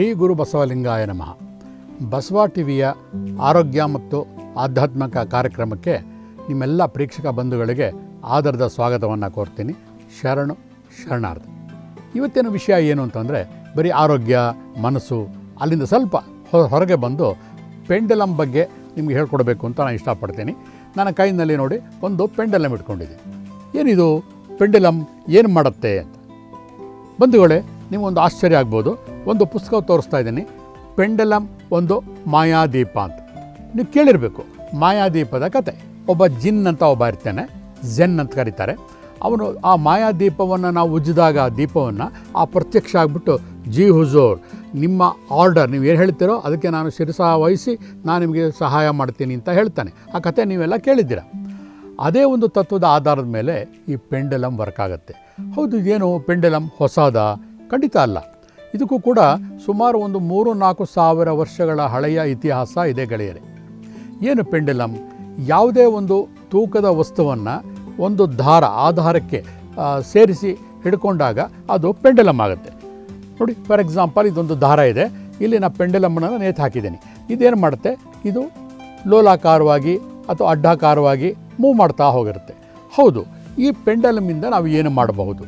ಶ್ರೀ ಗುರು ಬಸವಲಿಂಗಾಯ ನಮಃ. ಬಸವ ಟಿವಿಯ ಆರೋಗ್ಯ ಮತ್ತು ಆಧ್ಯಾತ್ಮಿಕ ಕಾರ್ಯಕ್ರಮಕ್ಕೆ ನಿಮ್ಮೆಲ್ಲ ಪ್ರೇಕ್ಷಕ ಬಂಧುಗಳಿಗೆ ಆಧಾರದ ಸ್ವಾಗತವನ್ನು ಕೋರ್ತೀನಿ. ಶರಣು ಶರಣಾರ್ಥ. ಇವತ್ತಿನ ವಿಷಯ ಏನು ಅಂತಂದರೆ, ಬರೀ ಆರೋಗ್ಯ, ಮನಸ್ಸು, ಅಲ್ಲಿಂದ ಸ್ವಲ್ಪ ಹೊರಗೆ ಬಂದು ಪೆಂಡಲಮ್ ಬಗ್ಗೆ ನಿಮ್ಗೆ ಹೇಳ್ಕೊಡ್ಬೇಕು ಅಂತ ನಾನು ಇಷ್ಟಪಡ್ತೀನಿ. ನನ್ನ ಕೈನಲ್ಲಿ ನೋಡಿ ಒಂದು ಪೆಂಡಲಮ್ ಇಟ್ಕೊಂಡಿದ್ದೀನಿ. ಏನಿದು? ಪೆಂಡಲಮ್ ಏನು ಮಾಡುತ್ತೆ ಅಂತ. ಬಂಧುಗಳೇ ನಿಮಗೊಂದು ಆಶ್ಚರ್ಯ ಆಗ್ಬೋದು. ಒಂದು ಪುಸ್ತಕ ತೋರಿಸ್ತಾ ಇದ್ದೀನಿ. ಪೆಂಡಲಂ ಒಂದು ಮಾಯಾದೀಪ ಅಂತ. ನೀವು ಕೇಳಿರಬೇಕು, ಮಾಯಾದೀಪದ ಕತೆ. ಒಬ್ಬ ಜಿನ್ ಅಂತ ಒಬ್ಬ ಇರ್ತಾನೆ ಜೆನ್ ಅಂತ ಕರೀತಾರೆ. ಅವನು ಆ ಮಾಯಾದೀಪವನ್ನು ನಾವು ಉಜ್ಜಿದಾಗ ಆ ದೀಪವನ್ನು ಆ ಪ್ರತ್ಯಕ್ಷ ಆಗಿಬಿಟ್ಟು, ಜಿ ಹುಜೋರ್, ನಿಮ್ಮ ಆರ್ಡರ್, ನೀವು ಏನು ಹೇಳ್ತೀರೋ ಅದಕ್ಕೆ ನಾನು ಶಿರಸ ವಹಿಸಿ ನಾನು ನಿಮಗೆ ಸಹಾಯ ಮಾಡ್ತೀನಿ ಅಂತ ಹೇಳ್ತಾನೆ. ಆ ಕತೆ ನೀವೆಲ್ಲ ಕೇಳಿದ್ದೀರ? ಅದೇ ಒಂದು ತತ್ವದ ಆಧಾರದ ಮೇಲೆ ಈ ಪೆಂಡಲಂ ವರ್ಕ್ ಆಗುತ್ತೆ. ಹೌದು, ಏನು ಪೆಂಡಲಂ ಹೊಸದ? ಖಂಡಿತ ಅಲ್ಲ. ಇದಕ್ಕೂ ಕೂಡ ಸುಮಾರು ಒಂದು ಮೂರು ನಾಲ್ಕು ಸಾವಿರ ವರ್ಷಗಳ ಹಳೆಯ ಇತಿಹಾಸ ಇದೆ ಗೆಳೆಯರೆ. ಏನು ಪೆಂಡಲಮ್ ಯಾವುದೇ ಒಂದು ತೂಕದ ವಸ್ತುವನ್ನು ಒಂದು ದಾರ ಆಧಾರಕ್ಕೆ ಸೇರಿಸಿ ಹಿಡ್ಕೊಂಡಾಗ ಅದು ಪೆಂಡಲಮ್ ಆಗುತ್ತೆ. ನೋಡಿ, ಫಾರ್ ಎಕ್ಸಾಂಪಲ್ ಇದೊಂದು ದಾರ ಇದೆ. ಇಲ್ಲಿ ನಾನು ಪೆಂಡಲಮ್ಮನ್ನು ನೇತು ಹಾಕಿದ್ದೀನಿ. ಇದೇನು ಮಾಡುತ್ತೆ? ಇದು ಲೋಲಾಕಾರವಾಗಿ ಅಥವಾ ಅಡ್ಡಾಕಾರವಾಗಿ ಮೂವ್ ಮಾಡ್ತಾ ಹೋಗಿರುತ್ತೆ. ಹೌದು, ಈ ಪೆಂಡಲಮಿಂದ ನಾವು ಏನು ಮಾಡಬಹುದು?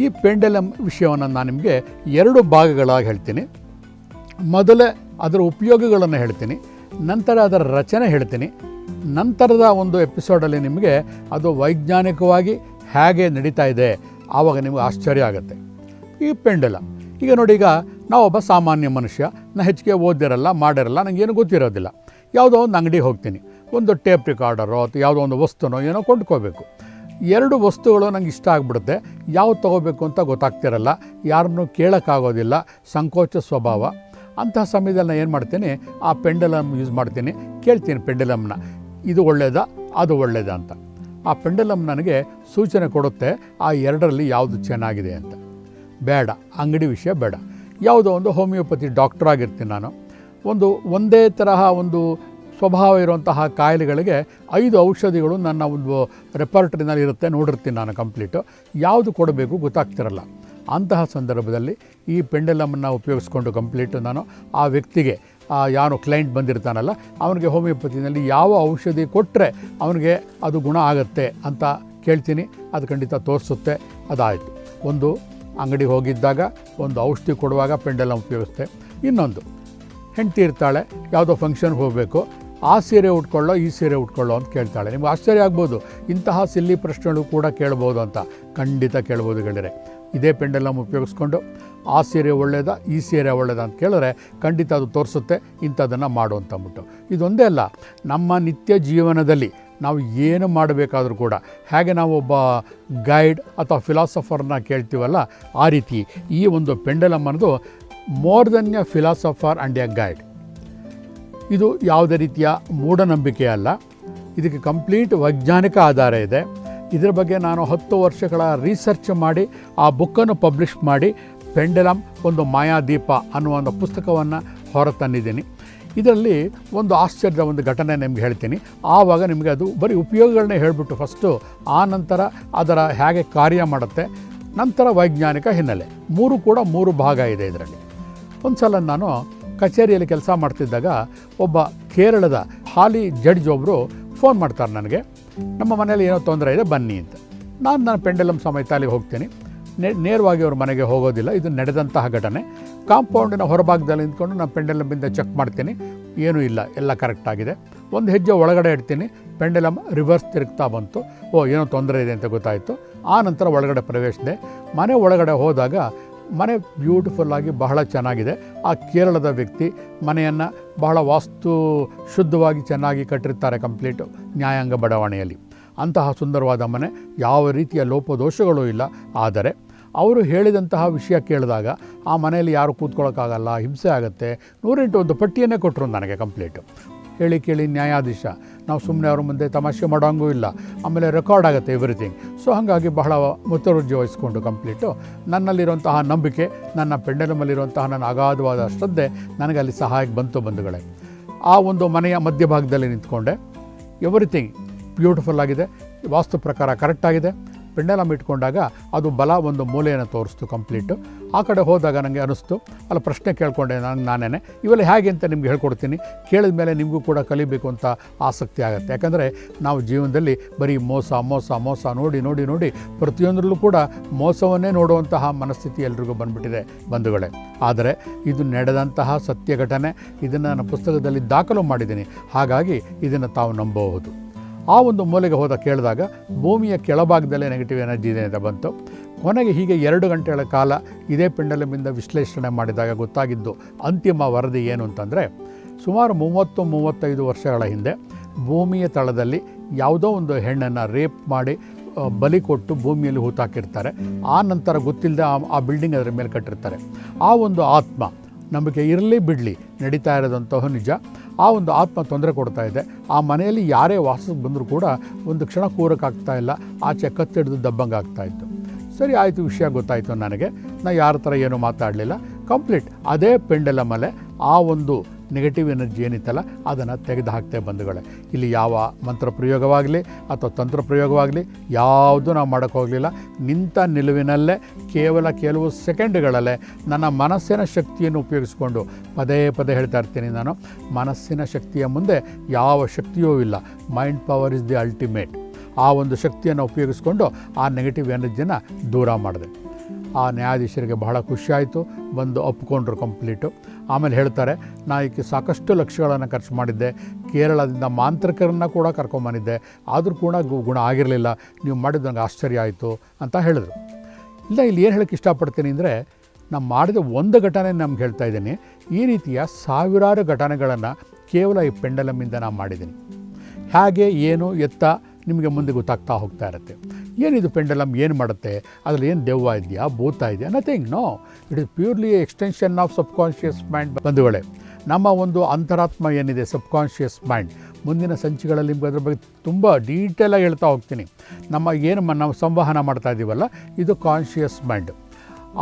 ಈ ಪೆಂಡಲಮ್ ವಿಷಯವನ್ನು ನಾನು ನಿಮಗೆ ಎರಡು ಭಾಗಗಳಾಗಿ ಹೇಳ್ತೀನಿ. ಮೊದಲೇ ಅದರ ಉಪಯೋಗಗಳನ್ನು ಹೇಳ್ತೀನಿ, ನಂತರ ಅದರ ರಚನೆ ಹೇಳ್ತೀನಿ, ನಂತರದ ಒಂದು ಎಪಿಸೋಡಲ್ಲಿ ನಿಮಗೆ ಅದು ವೈಜ್ಞಾನಿಕವಾಗಿ ಹೇಗೆ ನಡೀತಾ ಇದೆ, ಆವಾಗ ನಿಮಗೆ ಆಶ್ಚರ್ಯ ಆಗುತ್ತೆ. ಈ ಪೆಂಡಲ, ಈಗ ನೋಡಿ, ಈಗ ನಾವೊಬ್ಬ ಸಾಮಾನ್ಯ ಮನುಷ್ಯ, ನಾ ಹೆಚ್ಚಿಗೆ ಓದಿರಲ್ಲ, ಮಾಡಿರಲ್ಲ ನನಗೇನು ಗೊತ್ತಿರೋದಿಲ್ಲ. ಯಾವುದೋ ಒಂದು ಅಂಗಡಿಗೆ ಹೋಗ್ತೀನಿ, ಒಂದು ಟೇಪ್ ರಿಕಾರ್ಡರೋ ಅಥವಾ ಯಾವುದೋ ಒಂದು ವಸ್ತುನೋ ಏನೋ ಕೊಂಡ್ಕೋಬೇಕು ಎರಡು ವಸ್ತುಗಳು ನಂಗೆ ಇಷ್ಟ ಆಗಿಬಿಡುತ್ತೆ. ಯಾವ್ದು ತೊಗೋಬೇಕು ಅಂತ ಗೊತ್ತಾಗ್ತಿರಲ್ಲ. ಯಾರನ್ನೂ ಕೇಳೋಕ್ಕಾಗೋದಿಲ್ಲ. ಸಂಕೋಚ ಸ್ವಭಾವ. ಅಂತಹ ಸಮಯದಲ್ಲಿ ನಾನು ಏನು ಮಾಡ್ತೀನಿ, ಆ ಪೆಂಡಲಮ್ ಯೂಸ್ ಮಾಡ್ತೀನಿ. ಕೇಳ್ತೀನಿ ಪೆಂಡಲಮ್ನ ಇದು ಒಳ್ಳೆಯದಾ ಅದು ಒಳ್ಳೆಯದಾ ಅಂತ. ಆ ಪೆಂಡಲಮ್ ನನಗೆ ಸೂಚನೆ ಕೊಡುತ್ತೆ, ಆ ಎರಡರಲ್ಲಿ ಯಾವುದು ಚೆನ್ನಾಗಿದೆ ಅಂತ. ಬೇಡ. ಅಂಗಡಿ ವಿಷಯ ಬೇಡ. ಯಾವುದೋ ಒಂದು ಹೋಮಿಯೋಪತಿ ಡಾಕ್ಟರ್ ಆಗಿರ್ತೀನಿ ನಾನು. ಒಂದು, ಒಂದೇ ತರಹ ಒಂದು ಸ್ವಭಾವ ಇರುವಂತಹ ಕಾಯಿಲೆಗಳಿಗೆ ಐದು ಔಷಧಿಗಳು ನನ್ನ ಒಂದು ರೆಪರ್ಟ್ರಿನಲ್ಲಿ ಇರುತ್ತೆ, ನೋಡಿರ್ತೀನಿ ನಾನು ಕಂಪ್ಲೀಟು ಯಾವುದು ಕೊಡಬೇಕು ಗೊತ್ತಾಗ್ತಿರಲ್ಲ. ಅಂತಹ ಸಂದರ್ಭದಲ್ಲಿ ಈ ಪೆಂಡೆಲಮನ್ನು ಉಪಯೋಗಿಸ್ಕೊಂಡು ಕಂಪ್ಲೀಟು ನಾನು ಆ ವ್ಯಕ್ತಿಗೆ ಯಾರು ಕ್ಲೈಂಟ್ ಬಂದಿರ್ತಾನಲ್ಲ, ಅವನಿಗೆ ಹೋಮಿಯೋಪತಿನಲ್ಲಿ ಯಾವ ಔಷಧಿ ಕೊಟ್ಟರೆ ಅವನಿಗೆ ಅದು ಗುಣ ಆಗುತ್ತೆ ಅಂತ ಕೇಳ್ತೀನಿ. ಅದು ಖಂಡಿತ ತೋರಿಸುತ್ತೆ. ಅದಾಯಿತು. ಒಂದು ಅಂಗಡಿಗೆ ಹೋಗಿದ್ದಾಗ ಒಂದು ಔಷಧಿ ಕೊಡುವಾಗ ಪೆಂಡೆಲಮ್ ಉಪಯೋಗಿಸ್ತೆ ಇನ್ನೊಂದು, ಹೆಂಡತಿ ಇರ್ತಾಳೆ, ಯಾವುದೋ ಫಂಕ್ಷನ್ಗೆ ಹೋಗಬೇಕು. ಆ ಸೀರೆ ಉಟ್ಕೊಳ್ಳೋ, ಈ ಸೀರೆ ಉಟ್ಕೊಳ್ಳೋ ಅಂತ ಕೇಳ್ತಾಳೆ. ನಿಮ್ಗೆ ಆಶ್ಚರ್ಯ ಆಗ್ಬೋದು. ಇಂತಹ ಸಿಲ್ಲಿ ಪ್ರಶ್ನೆಗಳು ಕೂಡ ಕೇಳ್ಬೋದು ಅಂತ. ಖಂಡಿತ ಕೇಳ್ಬೋದು ಗೆಳೆಯರೆ ಇದೇ ಪೆಂಡಲಮ್ ಉಪಯೋಗಿಸ್ಕೊಂಡು, ಆ ಸೀರೆ ಒಳ್ಳೇದ, ಈ ಸೀರೆ ಒಳ್ಳೇದ ಅಂತ ಕೇಳಿದ್ರೆ ಖಂಡಿತ ಅದು ತೋರಿಸುತ್ತೆ ಇಂಥದನ್ನು ಮಾಡು ಅಂತ ಅಂದ್ಬಿಟ್ಟು. ಇದೊಂದೇ ಅಲ್ಲ, ನಮ್ಮ ನಿತ್ಯ ಜೀವನದಲ್ಲಿ ನಾವು ಏನು ಮಾಡಬೇಕಾದ್ರೂ ಕೂಡ, ಹೇಗೆ ನಾವು ಒಬ್ಬ ಗೈಡ್ ಅಥವಾ ಫಿಲಾಸಫರ್ನ ಕೇಳ್ತೀವಲ್ಲ, ಆ ರೀತಿ ಈ ಒಂದು ಪೆಂಡಲಮ್ ಅನ್ನೋದು more than a philosopher and a guide. ಇದು ಯಾವುದೇ ರೀತಿಯ ಮೂಢನಂಬಿಕೆ ಅಲ್ಲ. ಇದಕ್ಕೆ ಕಂಪ್ಲೀಟ್ ವೈಜ್ಞಾನಿಕ ಆಧಾರ ಇದೆ. ಇದರ ಬಗ್ಗೆ ನಾನು ಹತ್ತು ವರ್ಷಗಳ ರಿಸರ್ಚ್ ಮಾಡಿ, ಆ ಬುಕ್ಕನ್ನು ಪಬ್ಲಿಷ್ ಮಾಡಿ ಪೆಂಡಲಮ್ ಒಂದು ಮಾಯಾದೀಪ ಅನ್ನುವ ಒಂದು ಪುಸ್ತಕವನ್ನು ಹೊರತಂದಿದ್ದೀನಿ. ಇದರಲ್ಲಿ ಒಂದು ಆಶ್ಚರ್ಯದ ಒಂದು ಘಟನೆ ನಿಮ್ಗೆ ಹೇಳ್ತೀನಿ. ಆವಾಗ ನಿಮಗೆ ಅದು ಬರೀ ಉಪಯೋಗಗಳನ್ನೇ ಹೇಳಿಬಿಟ್ಟು ಫಸ್ಟು ಆ ನಂತರ ಅದರ ಹೇಗೆ ಕಾರ್ಯ ಮಾಡುತ್ತೆ, ನಂತರ ವೈಜ್ಞಾನಿಕ ಹಿನ್ನೆಲೆ. ಮೂರು ಕೂಡ ಮೂರು ಭಾಗ ಇದೆ ಇದರಲ್ಲಿ. ಒಂದು ಸಲ ನಾನು ಕಚೇರಿಯಲ್ಲಿ ಕೆಲಸ ಮಾಡ್ತಿದ್ದಾಗ ಒಬ್ಬ ಕೇರಳದ ಹಾಲಿ ಜಡ್ಜ್ ಒಬ್ಬರು ಫೋನ್ ಮಾಡ್ತಾರೆ ನನಗೆ. ನಮ್ಮ ಮನೇಲಿ ಏನೋ ತೊಂದರೆ ಇದೆ, ಬನ್ನಿ ಅಂತ. ನಾನು ನನ್ನ ಪೆಂಡಲಮ್ ಸಮೇತ ಅಲ್ಲಿಗೆ ಹೋಗ್ತೀನಿ. ನೇರವಾಗಿ ಅವ್ರ ಮನೆಗೆ ಹೋಗೋದಿಲ್ಲ, ಇದು ನಡೆದಂತಹ ಘಟನೆ. ಕಾಂಪೌಂಡಿನ ಹೊರಭಾಗದಲ್ಲಿ ನಿಂತ್ಕೊಂಡು ನಾನು ಪೆಂಡಲಮ್ಮಿಂದ ಚೆಕ್ ಮಾಡ್ತೀನಿ. ಏನೂ ಇಲ್ಲ, ಎಲ್ಲ ಕರೆಕ್ಟಾಗಿದೆ ಒಂದು ಹೆಜ್ಜೆ ಒಳಗಡೆ ಇಡ್ತೀನಿ ಪೆಂಡಲಮ್ ರಿವರ್ಸ್ ತಿರುಗ್ತಾ ಬಂತು. ಓ, ಏನೋ ತೊಂದರೆ ಇದೆ ಅಂತ ಗೊತ್ತಾಯಿತು. ಆ ನಂತರ ಒಳಗಡೆ ಪ್ರವೇಶಿಸಿದೆ. ಮನೆ ಒಳಗಡೆ ಹೋದಾಗ ಮನೆ ಬ್ಯೂಟಿಫುಲ್ಲಾಗಿ ಬಹಳ ಚೆನ್ನಾಗಿದೆ. ಆ ಕೇರಳದ ವ್ಯಕ್ತಿ ಮನೆಯನ್ನು ಬಹಳ ವಾಸ್ತು ಶುದ್ಧವಾಗಿ ಚೆನ್ನಾಗಿ ಕಟ್ಟಿರ್ತಾರೆ ಕಂಪ್ಲೀಟು ನ್ಯಾಯಾಂಗ ಬಡಾವಣೆಯಲ್ಲಿ. ಅಂತಹ ಸುಂದರವಾದ ಮನೆ ಯಾವ ರೀತಿಯ ಲೋಪದೋಷಗಳೂ ಇಲ್ಲ. ಆದರೆ ಅವರು ಹೇಳಿದಂತಹ ವಿಷಯ ಕೇಳಿದಾಗ ಆ ಮನೆಯಲ್ಲಿ ಯಾರು ಕೂತ್ಕೊಳ್ಳೋಕ್ಕಾಗಲ್ಲ ಹಿಂಸೆ ಆಗುತ್ತೆ, ನೂರೆಂಟು ಒಂದು ಪಟ್ಟಿಯನ್ನೇ ಕೊಟ್ಟರು ನನಗೆ ಕಂಪ್ಲೀಟು ಹೇಳಿ ಕೇಳಿ ನ್ಯಾಯಾಧೀಶ, ನಾವು ಸುಮ್ಮನೆ ಅವ್ರ ಮುಂದೆ ತಮಾಷೆ ಮಾಡೋಂಗೂ ಇಲ್ಲ. ಆಮೇಲೆ ರೆಕಾರ್ಡ್ ಆಗುತ್ತೆ ಎವ್ರಿಥಿಂಗ್ ಸೊ ಹಾಗಾಗಿ ಬಹಳ ಮುತುವರ್ಜಿ ವಹಿಸ್ಕೊಂಡು ಕಂಪ್ಲೀಟು ನನ್ನಲ್ಲಿರುವಂತಹ ನಂಬಿಕೆ, ನನ್ನ ಪೆಂಡಲಮಲ್ಲಿರುವಂತಹ ನನ್ನ ಅಗಾಧವಾದ ಶ್ರದ್ಧೆ ನನಗೆ ಅಲ್ಲಿ ಸಹಾಯಕ್ಕೆ ಬಂತು ಬಂಧುಗಳೇ. ಆ ಒಂದು ಮನೆಯ ಮಧ್ಯಭಾಗದಲ್ಲಿ ನಿಂತ್ಕೊಂಡೆ. ಎವ್ರಿಥಿಂಗ್ ಬ್ಯೂಟಿಫುಲ್ ಆಗಿದೆ. ವಾಸ್ತು ಪ್ರಕಾರ ಕರೆಕ್ಟಾಗಿದೆ ಪೆಂಡಲಮ್ ಇಟ್ಕೊಂಡಾಗ ಅದು ಬಲ ಒಂದು ಮೂಲೆಯನ್ನು ತೋರಿಸ್ತು ಕಂಪ್ಲೀಟು ಆ ಕಡೆ ಹೋದಾಗ ನನಗೆ ಅನಿಸ್ತು ಅಲ್ಲ, ಪ್ರಶ್ನೆ ಕೇಳ್ಕೊಂಡೆ ನಾನು ನಾನೇ ಇವೆಲ್ಲ ಹೇಗೆ ಅಂತ ನಿಮ್ಗೆ ಹೇಳ್ಕೊಡ್ತೀನಿ. ಕೇಳಿದ ಮೇಲೆ ನಿಮಗೂ ಕೂಡ ಕಲಿಬೇಕು ಅಂತ ಆಸಕ್ತಿ ಆಗುತ್ತೆ. ಯಾಕಂದರೆ ನಾವು ಜೀವನದಲ್ಲಿ ಬರೀ ಮೋಸ ಮೋಸ ಮೋಸ ನೋಡಿ ನೋಡಿ ನೋಡಿ ಪ್ರತಿಯೊಂದರಲ್ಲೂ ಕೂಡ ಮೋಸವನ್ನೇ ನೋಡುವಂತಹ ಮನಸ್ಥಿತಿ ಎಲ್ರಿಗೂ ಬಂದುಬಿಟ್ಟಿದೆ ಬಂಧುಗಳೇ. ಆದರೆ ಇದು ನಡೆದಂತಹ ಸತ್ಯ ಘಟನೆ ಇದನ್ನು ನಾನು ಪುಸ್ತಕದಲ್ಲಿ ದಾಖಲು ಮಾಡಿದ್ದೀನಿ. ಹಾಗಾಗಿ ಇದನ್ನು ತಾವು ನಂಬಬಹುದು. ಆ ಒಂದು ಮೂಲೆಗೆ ಹೋದ ಕೇಳಿದಾಗ ಭೂಮಿಯ ಕೆಳಭಾಗದಲ್ಲೇ ನೆಗೆಟಿವ್ ಎನರ್ಜಿ ಇದೆ ಅಂತ ಬಂತು. ಕೊನೆಗೆ ಹೀಗೆ ಎರಡು ಗಂಟೆಗಳ ಕಾಲ ಇದೇ ಪೆಂಡಲಮಿಂದ ವಿಶ್ಲೇಷಣೆ ಮಾಡಿದಾಗ ಗೊತ್ತಾಗಿದ್ದು ಅಂತಿಮ ವರದಿ ಏನು ಅಂತಂದರೆ, ಸುಮಾರು ಮೂವತ್ತು ಮೂವತ್ತೈದು ವರ್ಷಗಳ ಹಿಂದೆ ಭೂಮಿಯ ತಳದಲ್ಲಿ ಯಾವುದೋ ಒಂದು ಹೆಣ್ಣನ್ನು ರೇಪ್ ಮಾಡಿ ಬಲಿ ಕೊಟ್ಟು ಭೂಮಿಯಲ್ಲಿ ಹೂತಾಕಿರ್ತಾರೆ ಆ ನಂತರ ಗೊತ್ತಿಲ್ಲದೆ ಆ ಬಿಲ್ಡಿಂಗ್ ಅದರ ಮೇಲೆ ಕಟ್ಟಿರ್ತಾರೆ. ಆ ಒಂದು ಆತ್ಮ ನಮಗೆ ಇರಲಿ ಬಿಡಲಿ ನಡೀತಾ ಇರೋದಂತಹ ನಿಜ. ಆ ಒಂದು ಆತ್ಮ ತೊಂದರೆ ಕೊಡ್ತಾ ಇದೆ. ಆ ಮನೆಯಲ್ಲಿ ಯಾರೇ ವಾಸಕ್ಕೆ ಬಂದರೂ ಕೂಡ ಒಂದು ಕ್ಷಣ ಕೂರಕ್ಕಾಗ್ತಾ ಇಲ್ಲ. ಆಚೆ ಕತ್ತಿಡಿದು ದಬ್ಬಂಗೆ ಆಗ್ತಾ ಇತ್ತು. ಸರಿ, ಆಯಿತು, ವಿಷಯ ಗೊತ್ತಾಯಿತು ನನಗೆ. ನಾನು ಯಾರ ಥರ ಏನೂ ಮಾತಾಡಲಿಲ್ಲ. ಕಂಪ್ಲೀಟ್ ಅದೇ ಪೆಂಡೆಲ ಮೇಲೆ ಆ ಒಂದು ನೆಗೆಟಿವ್ ಎನರ್ಜಿ ಏನಿತ್ತಲ್ಲ, ಅದನ್ನು ತೆಗೆದು ಹಾಕ್ತೇ ಬಂಧುಗಳೇ. ಇಲ್ಲಿ ಯಾವ ಮಂತ್ರ ಪ್ರಯೋಗವಾಗಲಿ ಅಥವಾ ತಂತ್ರ ಪ್ರಯೋಗವಾಗಲಿ ಯಾವುದೂ ನಾವು ಮಾಡೋಕ್ಕೋಗಲಿಲ್ಲ ನಿಂತ ನಿಲುವಿನಲ್ಲೇ, ಕೇವಲ ಕೆಲವು ಸೆಕೆಂಡ್ಗಳಲ್ಲೇ ನನ್ನ ಮನಸ್ಸಿನ ಶಕ್ತಿಯನ್ನು ಉಪಯೋಗಿಸಿಕೊಂಡು ಪದೇ ಪದೇ ಹೇಳ್ತಾ ಇರ್ತೀನಿ ನಾನು, ಮನಸ್ಸಿನ ಶಕ್ತಿಯ ಮುಂದೆ ಯಾವ ಶಕ್ತಿಯೂ ಇಲ್ಲ. Mind power is the ultimate ಆ ಒಂದು ಶಕ್ತಿಯನ್ನು ಉಪಯೋಗಿಸ್ಕೊಂಡು ಆ ನೆಗೆಟಿವ್ ಎನರ್ಜಿನ ದೂರ ಮಾಡಿದೆ. ಆ ನ್ಯಾಯಾಧೀಶರಿಗೆ ಬಹಳ ಖುಷಿಯಾಯಿತು. ಬಂದು ಒಪ್ಕೊಂಡ್ರು ಕಂಪ್ಲೀಟು ಆಮೇಲೆ ಹೇಳ್ತಾರೆ, ನಾ ಇದಕ್ಕೆ ಸಾಕಷ್ಟು ಲಕ್ಷಗಳನ್ನು ಖರ್ಚು ಮಾಡಿದ್ದೆ. ಕೇರಳದಿಂದ ಮಾಂತ್ರಿಕರನ್ನ ಕೂಡ ಕರ್ಕೊಂಬಂದಿದ್ದೆ ಆದರೂ ಕೂಡ ಗುಣ ಆಗಿರಲಿಲ್ಲ. ನೀವು ಮಾಡಿದ್ದು ನನಗೆ ಆಶ್ಚರ್ಯ ಆಯಿತು ಅಂತ ಹೇಳಿದರು. ಇಲ್ಲ, ಇಲ್ಲಿ ಏನು ಹೇಳಕ್ಕೆ ಇಷ್ಟಪಡ್ತೀನಿ ಅಂದರೆ, ನಾನು ಮಾಡಿದ ಒಂದು ಘಟನೆ ನಮ್ಗೆ ಹೇಳ್ತಾ ಇದ್ದೀನಿ. ಈ ರೀತಿಯ ಸಾವಿರಾರು ಘಟನೆಗಳನ್ನು ಕೇವಲ ಈ ಪೆಂಡಲಮ್ಮಿಂದ ನಾನು ಮಾಡಿದ್ದೀನಿ. ಹೇಗೆ, ಏನು, ಎತ್ತ ನಿಮಗೆ ಮುಂದೆ ಗೊತ್ತಾಗ್ತಾ ಹೋಗ್ತಾ ಇರುತ್ತೆ. ಏನಿದು ಪೆಂಡಲಮ್ ಏನು ಮಾಡುತ್ತೆ? ಅದರಲ್ಲಿ ಏನು ದೆವ್ವ ಇದೆಯಾ, ಭೂತ ಇದೆಯಾ nothing no it is purely extension of subconscious mind ಬಂಧುಗಳೇ. ನಮ್ಮ ಒಂದು ಅಂತರಾತ್ಮ ಏನಿದೆ ಸಬ್ಕಾನ್ಷಿಯಸ್ ಮೈಂಡ್ ಮುಂದಿನ ಸಂಚಿಗಳಲ್ಲಿ ನಿಮ್ಗೆ ಅದ್ರ ಬಗ್ಗೆ ತುಂಬ ಡೀಟೇಲಾಗಿ ಹೇಳ್ತಾ ಹೋಗ್ತೀನಿ. ನಮ್ಮ ಏನು ನಾವು ಸಂವಹನ ಮಾಡ್ತಾ ಇದ್ದೀವಲ್ಲ ಇದು ಕಾನ್ಷಿಯಸ್ ಮೈಂಡ್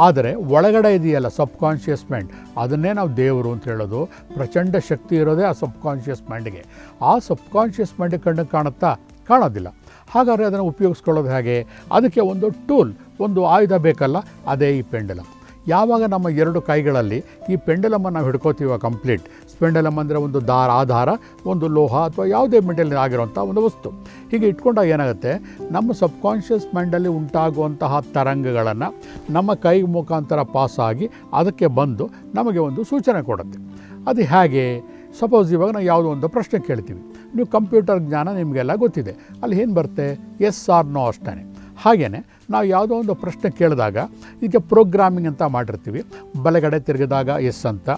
ಆದರೆ ಒಳಗಡೆ ಇದೆಯಲ್ಲ ಸಬ್ಕಾನ್ಷಿಯಸ್ ಮೈಂಡ್ ಅದನ್ನೇ ನಾವು ದೇವರು ಅಂತ ಹೇಳೋದು. ಪ್ರಚಂಡ ಶಕ್ತಿ ಇರೋದೇ ಆ ಸಬ್ಕಾನ್ಷಿಯಸ್ ಮೈಂಡ್ಗೆ ಆ ಸಬ್ಕಾನ್ಷಿಯಸ್ ಮೈಂಡ್ ಕಣ್ಣಿಗೆ ಕಾಣುತ್ತಾ ಕಾಣೋದಿಲ್ಲ. ಹಾಗಾದರೆ ಅದನ್ನು ಉಪಯೋಗಿಸ್ಕೊಳ್ಳೋದು ಹೇಗೆ? ಅದಕ್ಕೆ ಒಂದು ಟೂಲ್, ಒಂದು ಆಯುಧ ಬೇಕಲ್ಲ, ಅದೇ ಈ ಪೆಂಡಲಮ್ ಯಾವಾಗ ನಮ್ಮ ಎರಡು ಕೈಗಳಲ್ಲಿ ಈ ಪೆಂಡಲಮನ್ನು ನಾವು ಹಿಡ್ಕೋತೀವ ಕಂಪ್ಲೀಟ್. ಪೆಂಡಲಮ್ ಅಂದರೆ ಒಂದು ದಾರ, ಆಧಾರ, ಒಂದು ಲೋಹ ಅಥವಾ ಯಾವುದೇ ಮೆಟಲ್ ಆಗಿರುವಂಥ ಒಂದು ವಸ್ತು. ಹೀಗೆ ಇಟ್ಕೊಂಡಾಗ ಏನಾಗುತ್ತೆ? ನಮ್ಮ ಸಬ್ಕಾನ್ಷಿಯಸ್ ಮೈಂಡಲ್ಲಿ ಉಂಟಾಗುವಂತಹ ತರಂಗಗಳನ್ನು ನಮ್ಮ ಕೈ ಮುಖಾಂತರ ಆಗಿ ಅದಕ್ಕೆ ಬಂದು ನಮಗೆ ಒಂದು ಸೂಚನೆ ಕೊಡುತ್ತೆ. ಅದು ಹೇಗೆ? ಸಪೋಸ್ ಇವಾಗ ನಾವು ಯಾವುದೋ ಒಂದು ಪ್ರಶ್ನೆ ಕೇಳ್ತೀವಿ. ನೀವು ಕಂಪ್ಯೂಟರ್ ಜ್ಞಾನ ನಿಮಗೆಲ್ಲ ಗೊತ್ತಿದೆ. ಅಲ್ಲಿ ಏನು ಬರುತ್ತೆ? ಎಸ್ ಆರ್ ನೋ ಅಷ್ಟೇ ಹಾಗೆಯೇ ನಾವು ಯಾವುದೋ ಒಂದು ಪ್ರಶ್ನೆ ಕೇಳಿದಾಗ ಈಗ ಪ್ರೋಗ್ರಾಮಿಂಗ್ ಅಂತ ಮಾಡಿರ್ತೀವಿ. ಬಲಗಡೆ ತಿರುಗಿದಾಗ ಎಸ್ ಅಂತ,